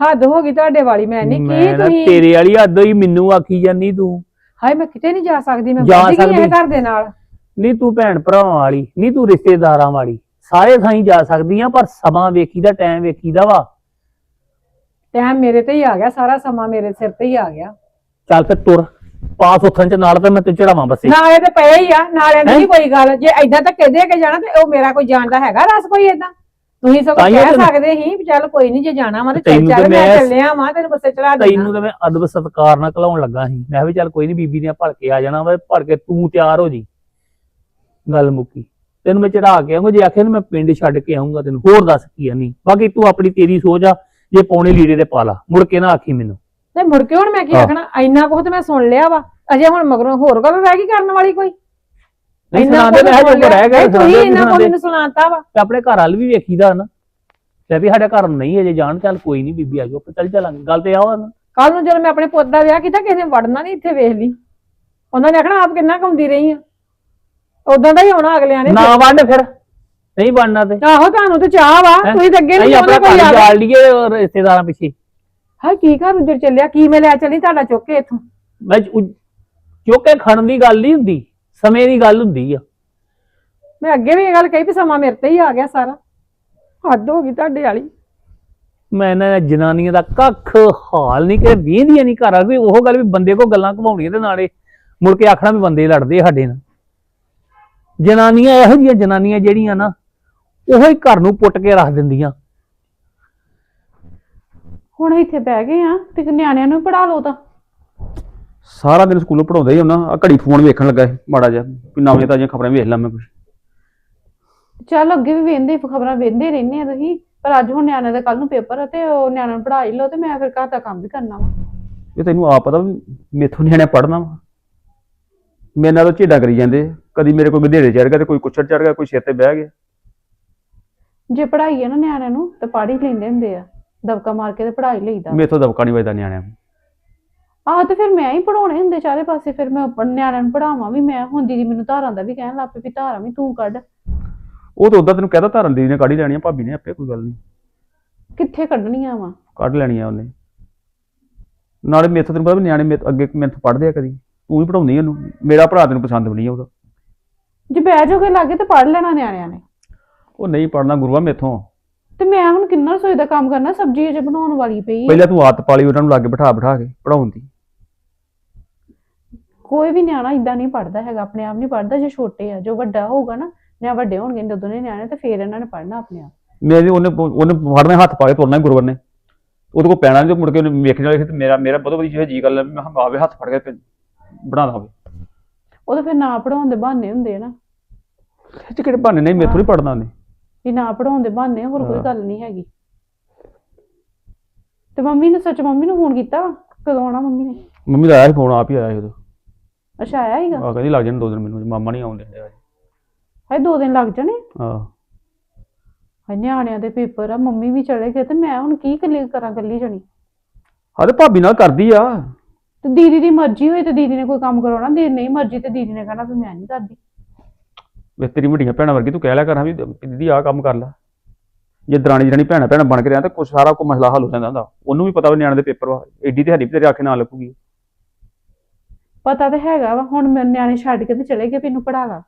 ਹੱਦ ਹੋ ਗਈ ਤੁਹਾਡੇ ਵਾਲੀ ਮੈਂ ਨਹੀਂ ਮੈਂ ਕੀ ਨਾ ਤੁਸੀਂ ਤੇਰੇ ਵਾਲੀ ਹੱਦ ਹੀ ਮੈਨੂੰ ਆਖੀ ਜਾਨੀ ਤੂੰ। ਹਾਏ ਮੈਂ ਕਿਤੇ ਨਹੀਂ ਜਾ ਸਕਦੀ। ਮੈਂ ਜਾ ਵੱਧ ਗਈ ਇਹ ਸਕਦੀ। ਘਰ ਦੇ ਨਾਲ। ਨਹੀਂ ਤੂੰ ਭੈਣ ਭਰਾਵਾਂ ਵਾਲੀ ਨਹੀਂ ਤੂੰ ਰਿਸ਼ਤੇਦਾਰਾਂ ਵਾਲੀ। ਸਾਰੇ ਥਾਈਂ ਜਾ ਸਕਦੀ ਆ ਪਰ ਸਮਾਂ ਵੇਖੀਦਾ ਟਾਈਮ ਵੇਖੀਦਾ ਵਾ। ਟਾਈਮ ਮੇਰੇ ਤੇ ਹੀ ਆ ਗਿਆ ਸਾਰਾ ਸਮਾਂ ਮੇਰੇ ਸਿਰ ਤੇ ਹੀ ਆ ਗਿਆ। ਚੱਲ ਫਿਰ ਤੁਰ ਪਾਸ ਉੱਥਣ ਚ ਨਾਲ ਤੇ ਮੈਂ ਤੇ ਚੜਾਵਾਂ ਬੱਸੇ ਨਾਲੇ ਤੇ ਪਏ ਹੀ ਆ ਨਾਲੇ ਦੀ ਹੈਂ? ਨੀ ਕੋਈ ਗੱਲ ਜੇ ਐਦਾਂ ਧੱਕੇ ਦੇ ਕੇ ਜਾਣਾ ਤੇ ਉਹ ਮੇਰਾ ਕੋਈ ਜਾਣਦਾ ਹੈਗਾ ਰਸ ਕੋਈ ਏਦਾਂ? ਤੁਸੀਂ ਤਾਂਹੀਓ ਕਹਿ ਸਕਦੇ ਸੀ ਵੀ ਚੱਲ ਕੋਈ ਨਹੀਂ ਜੇ ਜਾਣਾ ਵਾ ਤੇ ਚੱਲ ਤੈਨੂੰ ਤੇ ਚੱਲ ਮੈਂ ਮੈਂ- ਚੱਲਿਆ ਵਾਂ ਤੈਨੂੰ ਬੱਸੇ ਚੜਾ ਤੈਨੂੰ ਦੇਣਾ ਤੇ ਮੈਂ ਅਦਬ ਸਤਕਾਰ ਨਾਲ ਘਲਾਉਣ ਲੱਗਾ ਸੀ। ਮੈਂ ਵੀ ਚੱਲ ਕੋਈ ਨਹੀਂ ਬੀਬੀ ਨੇ ਭੜ ਕੇ ਆ ਜਾਣਾ ਵਾ ਭੜ ਕੇ ਤੂੰ ਤਿਆਰ ਹੋ ਜੀ। ਗੱਲ ਮੁੱਕੀ। ਤੈਨੂੰ ਮੈਂ ਚੜਾ ਕੇ ਆਉਂਗਾ ਜੇ ਆਖੇ ਨਾ ਮੈਂ ਪਿੰਡ ਛੱਡ ਕੇ ਆਉਂਗਾ ਤੈਨੂੰ ਹੋਰ ਦੱਸ ਕੀ ਆ ਨਹੀਂ ਬਾਕੀ ਤੂੰ ਆਪਣੀ ਤੇਰੀ ਸੋਚ ਆ ਜੇ ਪੌਣੇ ਲੀੜੇ ਤੇ ਪਾ ਲਾ। ਮੁੜ ਕੇ ਨਾ ਆਖੀ ਮੈਨੂੰ। ਤੇ ਮੁੜ ਕੇ ਹੁਣ ਮੈਂ ਕੀ। ਆਖਣਾ? ਇੰਨਾ ਕੁਝ ਤੇ ਮੈਂ ਸੁਣ ਲਿਆ ਵਾ। ਅਜੇ ਹੁਣ ਮਗਰੋਂ ਹੋਰ ਗੱਲ ਰਹਿ ਗਈ ਕਰਨ ਵਾਲੀ ਕੋਈ। ਨਹੀਂ ਇੰਨਾ ਸੁਣਾ ਦੇ ਕੁਝ ਮੈਂ ਜੋ ਰਹਿ ਨਹੀਂ, ਤੁਸੀਂ ਦੇ, ਇੰਨਾ ਦੇ। ਮੈਨੂੰ ਸੁਣਾਤਾ ਵਾ। ਤੇ ਆਪਣੇ ਘਰ ਵਾਲ ਵੀ ਵੇਖੀਦਾ ਨਾ। ਤੇ ਵੀ ਸਾਡੇ ਘਰ ਨਹੀਂ ਅਜੇ ਜਾਣ ਚੱਲ ਕੋਈ ਨਹੀਂ ਬੀਬੀ ਆ ਜਾਓ ਆਪਾਂ ਚੱਲ ਚੱਲਾਂਗੇ। ਗੱਲ ਤੇ ਆਓ ਨਾ। ਕੱਲ ਨੂੰ ਜਦੋਂ ਮੈਂ ਆਪਣੇ ਪੁੱਤ ਦਾ ਵਿਆਹ ਕੀਤਾ ਕਿਸੇ ਨੇ ਵੜਨਾ ਨਹੀਂ ਇੱਥੇ ਵੇਖ ਲਈ। ਉਹਨਾਂ ਨੇ ਆਖਣਾ ਆਪ ਕਿੰਨਾ ਕਮਾਉਂਦੀ ਰਹੀ ਆ। ਉਦਾਂ ਦਾ ਹੀ ਆਉਣਾ ਅਗਲਿਆਂ ਨੇ। ਨਾ ਵੰਡ ਫਿਰ। ਨਹੀਂ ਬਣਨਾ ਤੇ। ਆਹੋ ਤੁਹਾਨੂੰ ਤੇ ਚਾਹ ਵਾ? ਤੁਸੀਂ ਤਾਂ ਅੱਗੇ ਨਹੀਂ ਆਪਣਾ ਕੋਈ ਘਰ ਜਾਲ ਲਈਏ ਔਰ ਰਿਸ਼ਤੇਦਾਰਾਂ ਪਿੱਛੇ। ਹਾਂ ਕੀ ਘਰ ਉੱਜੜ ਚੱਲਿਆ ਕੀ ਮੈਂ ਲੈ ਚੱਲੀ ਤੁਹਾਡਾ ਚੁੱਕ ਕੇ ਇੱਥੋਂ? ਮੈਂ ਚੋਕੇ ਖੜਨ ਦੀ ਗੱਲ ਨਹੀਂ ਹੁੰਦੀ ਸਮੇਂ ਦੀ ਗੱਲ ਹੁੰਦੀ ਆ। ਮੈਂ ਅੱਗੇ ਵੀ ਇਹ ਗੱਲ ਕਹੀ ਵੀ ਸਮਾਂ ਮੇਰੇ ਤੇ ਹੀ ਆ ਗਿਆ ਸਾਰਾ। ਹੱਦ ਹੋ ਗਈ ਤੁਹਾਡੇ ਵਾਲੀ। ਮੈਂ ਇਹਨਾਂ ਜਨਾਨੀਆਂ ਦਾ ਕੱਖ ਹਾਲ ਨਹੀਂ ਕਿ ਵੀਂਦੀਆਂ ਨਹੀਂ ਘਰ ਆ ਵੀ ਉਹ ਗੱਲ ਵੀ ਬੰਦੇ ਕੋ ਗੱਲਾਂ ਘਮਾਉਣੀਆਂ ਤੇ ਨਾਲੇ ਮੁੜ ਕੇ ਆਖਣਾ ਵੀ ਬੰਦੇ ਲੜਦੇ ਸਾਡੇ ਨਾਲ। ਜਨਾਨੀਆਂ ਇਹੋ ਜਿਹੀਆਂ ਜਨਾਨੀਆਂ ਜਿਹੜੀਆਂ ਨਾ ਉਹੋ ਹੀ ਘਰ ਨੂੰ ਪੁੱਟ ਕੇ ਰੱਖ ਦਿੰਦੀਆਂ। ਹੁਣ ਇੱਥੇ ਬਹਿ ਗਏ ਆ ਤੇ ਨਿਆਣਿਆਂ ਨੂੰ ਪੜਾ ਲਓ ਤਾਂ। ਸਾਰਾ ਦਿਨ ਸਕੂਲੋਂ ਪੜਾਉਂਦਾ ਹੀ ਹੁੰਦਾ ਆ ਘੜੀ ਫੋਨ ਵੇਖਣ ਲੱਗਾ ਸੀ ਮਾੜਾ ਜਿਹਾ ਵੀ ਨਵੀਆਂ ਤਾਜ਼ੀਆਂ ਖਬਰਾਂ ਵੇਖ ਲਾਂ ਮੈਂ ਕੁਝ ਚੱਲ ਅੱਗੇ ਵੀ ਵੇਂਦੇ ਖਬਰਾਂ ਵੇਂਦੇ ਰਹਿੰਦੇ ਆ ਤੁਸੀਂ। ਪਰ ਅੱਜ ਹੁਣ ਨਿਆਣਿਆਂ ਦਾ ਕੱਲ ਨੂੰ ਪੇਪਰ ਆ ਤੇ ਉਹ ਨਿਆਣਿਆਂ ਨੂੰ ਪੜ੍ਹਾ ਹੀ ਲਓ ਤੇ ਮੈਂ ਫਿਰ ਘਰ ਦਾ ਕੰਮ ਵੀ ਕਰਨਾ ਵਾ। ਇਹ ਤੈਨੂੰ ਆਪ ਪਤਾ ਵੀ ਮੇਥੋਂ ਨਿਆਣਿਆ ਪੜਨਾ ਵਾ। ਮੇਰੇ ਨਾਲ ਝੇਡਾ ਕਰੀ ਜਾਂਦੇ। ਕਦੀ ਮੇਰੇ ਕੋਲ ਗਧੇੜੇ ਚੜ ਗਿਆ ਤੇ ਕੋਈ ਕੁੱਛੜ ਚੜ ਗਿਆ ਕੋਈ ਸਿਰ ਤੇ ਬਹਿ ਗਿਆ। ਜੇ ਪੜ੍ਹਾਈ ਆ ਨਾ ਨਿਆਣਿਆਂ ਨੂੰ ਤੇ ਪੜ੍ਹ ਹੀ ਲੈਂਦੇ ਹੁੰਦੇ ਆ। ਦਬਕਾ ਮਾਰ ਕੇ ਤੇ ਪੜ੍ਹਾਈ ਲਈਦਾ। ਮੇਥੋਂ ਦਬਕਾ ਨਹੀਂ ਵੱਜਦਾ ਨਿਆਣਿਆਂ ਨੂੰ। ਆਹ ਤੇ ਫਿਰ ਮੈਂ ਹੀ ਪੜਾਉਣੇ ਹੁੰਦੇ ਚਾਰੇ ਪਾਸੇ ਫਿਰ ਮੈਂ ਆਪਣ ਨਿਆਣਿਆਂ ਨੂੰ ਪੜਾਵਾਂ ਵੀ ਮੈਂ ਹੁਣ ਦੀਦੀ ਮੈਨੂੰ ਧਾਰਾਂ ਦਾ ਵੀ ਕਹਿਣ ਲੱਗ ਪਈ ਵੀ ਧਾਰਾਂ ਵੀ ਤੂੰ ਕੱਢ। ਉਹ ਤਾਂ ਉਦਾਂ ਤੈਨੂੰ ਕਹਦਾ ਧਰਨ ਦੀ ਨੇ ਕੱਢ ਹੀ ਲੈਣੀਆਂ ਭਾਬੀ ਨੇ ਆਪੇ ਕੋਈ ਗੱਲ ਨਹੀਂ ਕਿੱਥੇ ਕੱਢਣੀਆਂ ਵਾ? ਕੱਢ ਲੈਣੀਆਂ ਉਹਨੇ। ਨਾਲੇ ਮੇਥੋਂ ਤੈਨੂੰ ਪਤਾ ਵੀ ਨਿਆਣੇ ਮੇਰੇ ਅੱਗੇ ਮੈਥੋਂ ਪੜ੍ਹਦੇ ਆ ਕਦੀ। ਤੂੰ ਹੀ ਪੜਾਉਂਦੀ ਉਹਨੂੰ। ਮੇਰਾ ਭਰਾ ਤੈਨੂੰ ਪਸੰਦ ਵੀ ਨਹੀਂ ਆ ਉਹਦਾ। ਜੇ ਬਹਿ ਜਾਓਗੇ ਲਾਗੇ ਤੇ ਪੜ੍ਹ ਲੈਣਾ ਨਿਆਣਿਆਂ ਨੇ। ਉਹ ਨਹੀਂ ਪੜਨਾ ਗੁਰੂਆ ਮੇਥੋਂ। ਤੇ ਮੈਂ ਹੁਣ ਕਿੰਨਾ ਰਸੋਈ ਦਾ ਕੰਮ ਕਰਨਾ ਸਬਜ਼ੀ ਅਜੇ ਬਣਾਉਣ ਵਾਲੀ ਪਈ। ਪਹਿਲਾਂ ਤੂੰ ਆਦਤ ਪਾਲੀ ਉਹਨਾਂ ਨੂੰ ਲਾਗੇ ਬਿਠਾ ਬਿਠਾ ਕੇ ਪੜਾਉਣ ਦੀ। ਕੋਈ ਵੀ ਨਿਆਣਾ ਇਦਾਂ ਨਹੀਂ ਪੜਦਾ ਹੈਗਾ ਆਪਣੇ ਆਪ ਨਹੀਂ ਪੜਦਾ ਜੇ ਛੋਟੇ ਆ ਜੋ ਵੱਡਾ ਹੋਊਗਾ ਨਾ ਜਾਂ ਵੱਡੇ ਹੋਣਗੇ ਜਦੋਂ ਨੇ ਨਿਆਣੇ ਤੇ ਫੇਰ ਇਹਨਾਂ ਨੇ ਪੜਨਾ ਆਪਣੇ ਆਪ। ਮੇਰੇ ਉਹਨੇ ਉਹਨੇ ਫੜਨੇ ਹੱਥ ਪਾ ਕੇ ਤੁਰਨਾ ਗੁਰਵਰ ਨੇ। ਉਹਦੇ ਕੋਲ ਪੈਣਾ ਨਹੀਂ ਮੁੜ ਕੇ ਉਹਨੇ ਵੇਖਣ ਵਾਲੇ ਤੇ ਮੇਰਾ ਮੇਰਾ ਬਹੁਤ ਵਧੀਆ ਜੀ ਗੱਲ ਹੈ ਵੀ ਮੈਂ ਕਿਹਾ ਆਵੇ ਹੱਥ ਫੜ ਕੇ ਤੇ ਬਣਾ ਦਾਵੇ ਉਹ ਤਾਂ ਫਿਰ ਨਾ ਪੜਾਉਣ ਦੇ ਬਹਾਨੇ ਹੁੰਦੇ ਆ ਨਾ। ਇਹ 'ਚ ਕਿਹੜੇ ਬਹਾਨੇ ਨਹੀਂ ਤੋਂ ਨਹੀਂ ਪੜਨਾ ਉਹਨੇ। ਵੀ ਨਾ ਪੜਾਉਣ ਦੇ ਬਹਾਨੇ ਹੋਰ ਕੋਈ। ਗੱਲ ਨਹੀਂ ਹੈਗੀ। ਤੇ ਮੰਮੀ ਨੇ ਸੱਚ ਮੰਮੀ ਨੂੰ ਫੋਨ ਕੀਤਾ? ਕਦੋਂ ਆਉਣਾ ਮੰਮੀ ਨੇ? ਮੰਮੀ ਦਾ ਆਇਆ ਸੀ ਫੋਨ ਆਪ ਹੀ ਆਇਆ ਸੀ ਉਦੋਂ। ਅੱਛਾ ਆਇਆ ਹੀਗਾ ਆ ਕਹਿੰਦੀ ਲੱਗ ਜਾਣ ਦੋ ਦਿਨ ਮੈਨੂੰ ਮਾਮਾ ਨਹੀਂ ਆਉਂਦੇ ਡਿਆ। ਹਾਏ ਦੋ ਦਿਨ ਲੱਗ ਜਾਣੇ? ਹਾਂ ਹਾਏ ਨਿਆਣਿਆਂ ਦੇ ਪੇਪਰ ਆ ਮੰਮੀ ਵੀ ਚਲੇ ਗਏ ਤੇ ਮੈਂ ਹੁਣ ਕੀ ਕੱਲੀ ਕਰਾਂ ਕੱਲੀ ਜਣੀ? ਹਾਂ ਤੇ ਭਾਬੀ ਨਾਲ ਕਰਦੀ ਆ। ਤੇ ਦੀਦੀ ਦੀ ਮਰਜ਼ੀ ਹੋਈ ਤੇ ਦੀਦੀ ਨੇ ਕੋਈ ਕੰਮ ਕਰਾਉਣਾ ਦੀਦੀ ਨਹੀਂ ਮਰਜ਼ੀ ਤੇ ਦੀਦੀ ਨੇ ਕਹਿਣਾ ਵੀ ਮੈਂ ਨਹੀਂ ਕਰਦੀ। ਵੇ ਤੇਰੀ ਵੱਡੀਆਂ ਭੈਣਾਂ ਵਰਗੀ ਤੂੰ ਕਹਿ ਲਿਆ ਕਰ ਹਾਂ ਵੀ ਦੀਦੀ ਆਹ ਕੰਮ ਕਰ ਲੈ। ਜੇ ਦਰਾਣੀ ਜਰਾਣੀ ਭੈਣਾਂ ਭੈਣਾਂ ਬਣ ਕੇ ਰਿਆ ਤਾਂ ਕੁਛ ਸਾਰਾ ਕੋ ਮਸਲਾ ਹੱਲ ਹੋ ਜਾਂਦਾ ਹੁੰਦਾ। ਉਹਨੂੰ ਵੀ ਪਤਾ ਵੀ ਨਿਆਣੇ ਦੇ ਪੇਪਰ ਵਾ ਐਡੀ ਤੇ ਹਰੀ ਤੇਰੇ ਆਖੇ ਨਾਲ ਲੱਗੂਗੀ। ਪਤਾ ਤੇ ਹੈਗਾ ਵਾ ਹੁਣ ਮੈਂ ਨਿਆਣੇ ਛੱਡ ਕੇ ਤੇ ਚਲੇ ਗਏ ਵੀ ਇਹਨੂੰ ਪੜਾ ਲਾ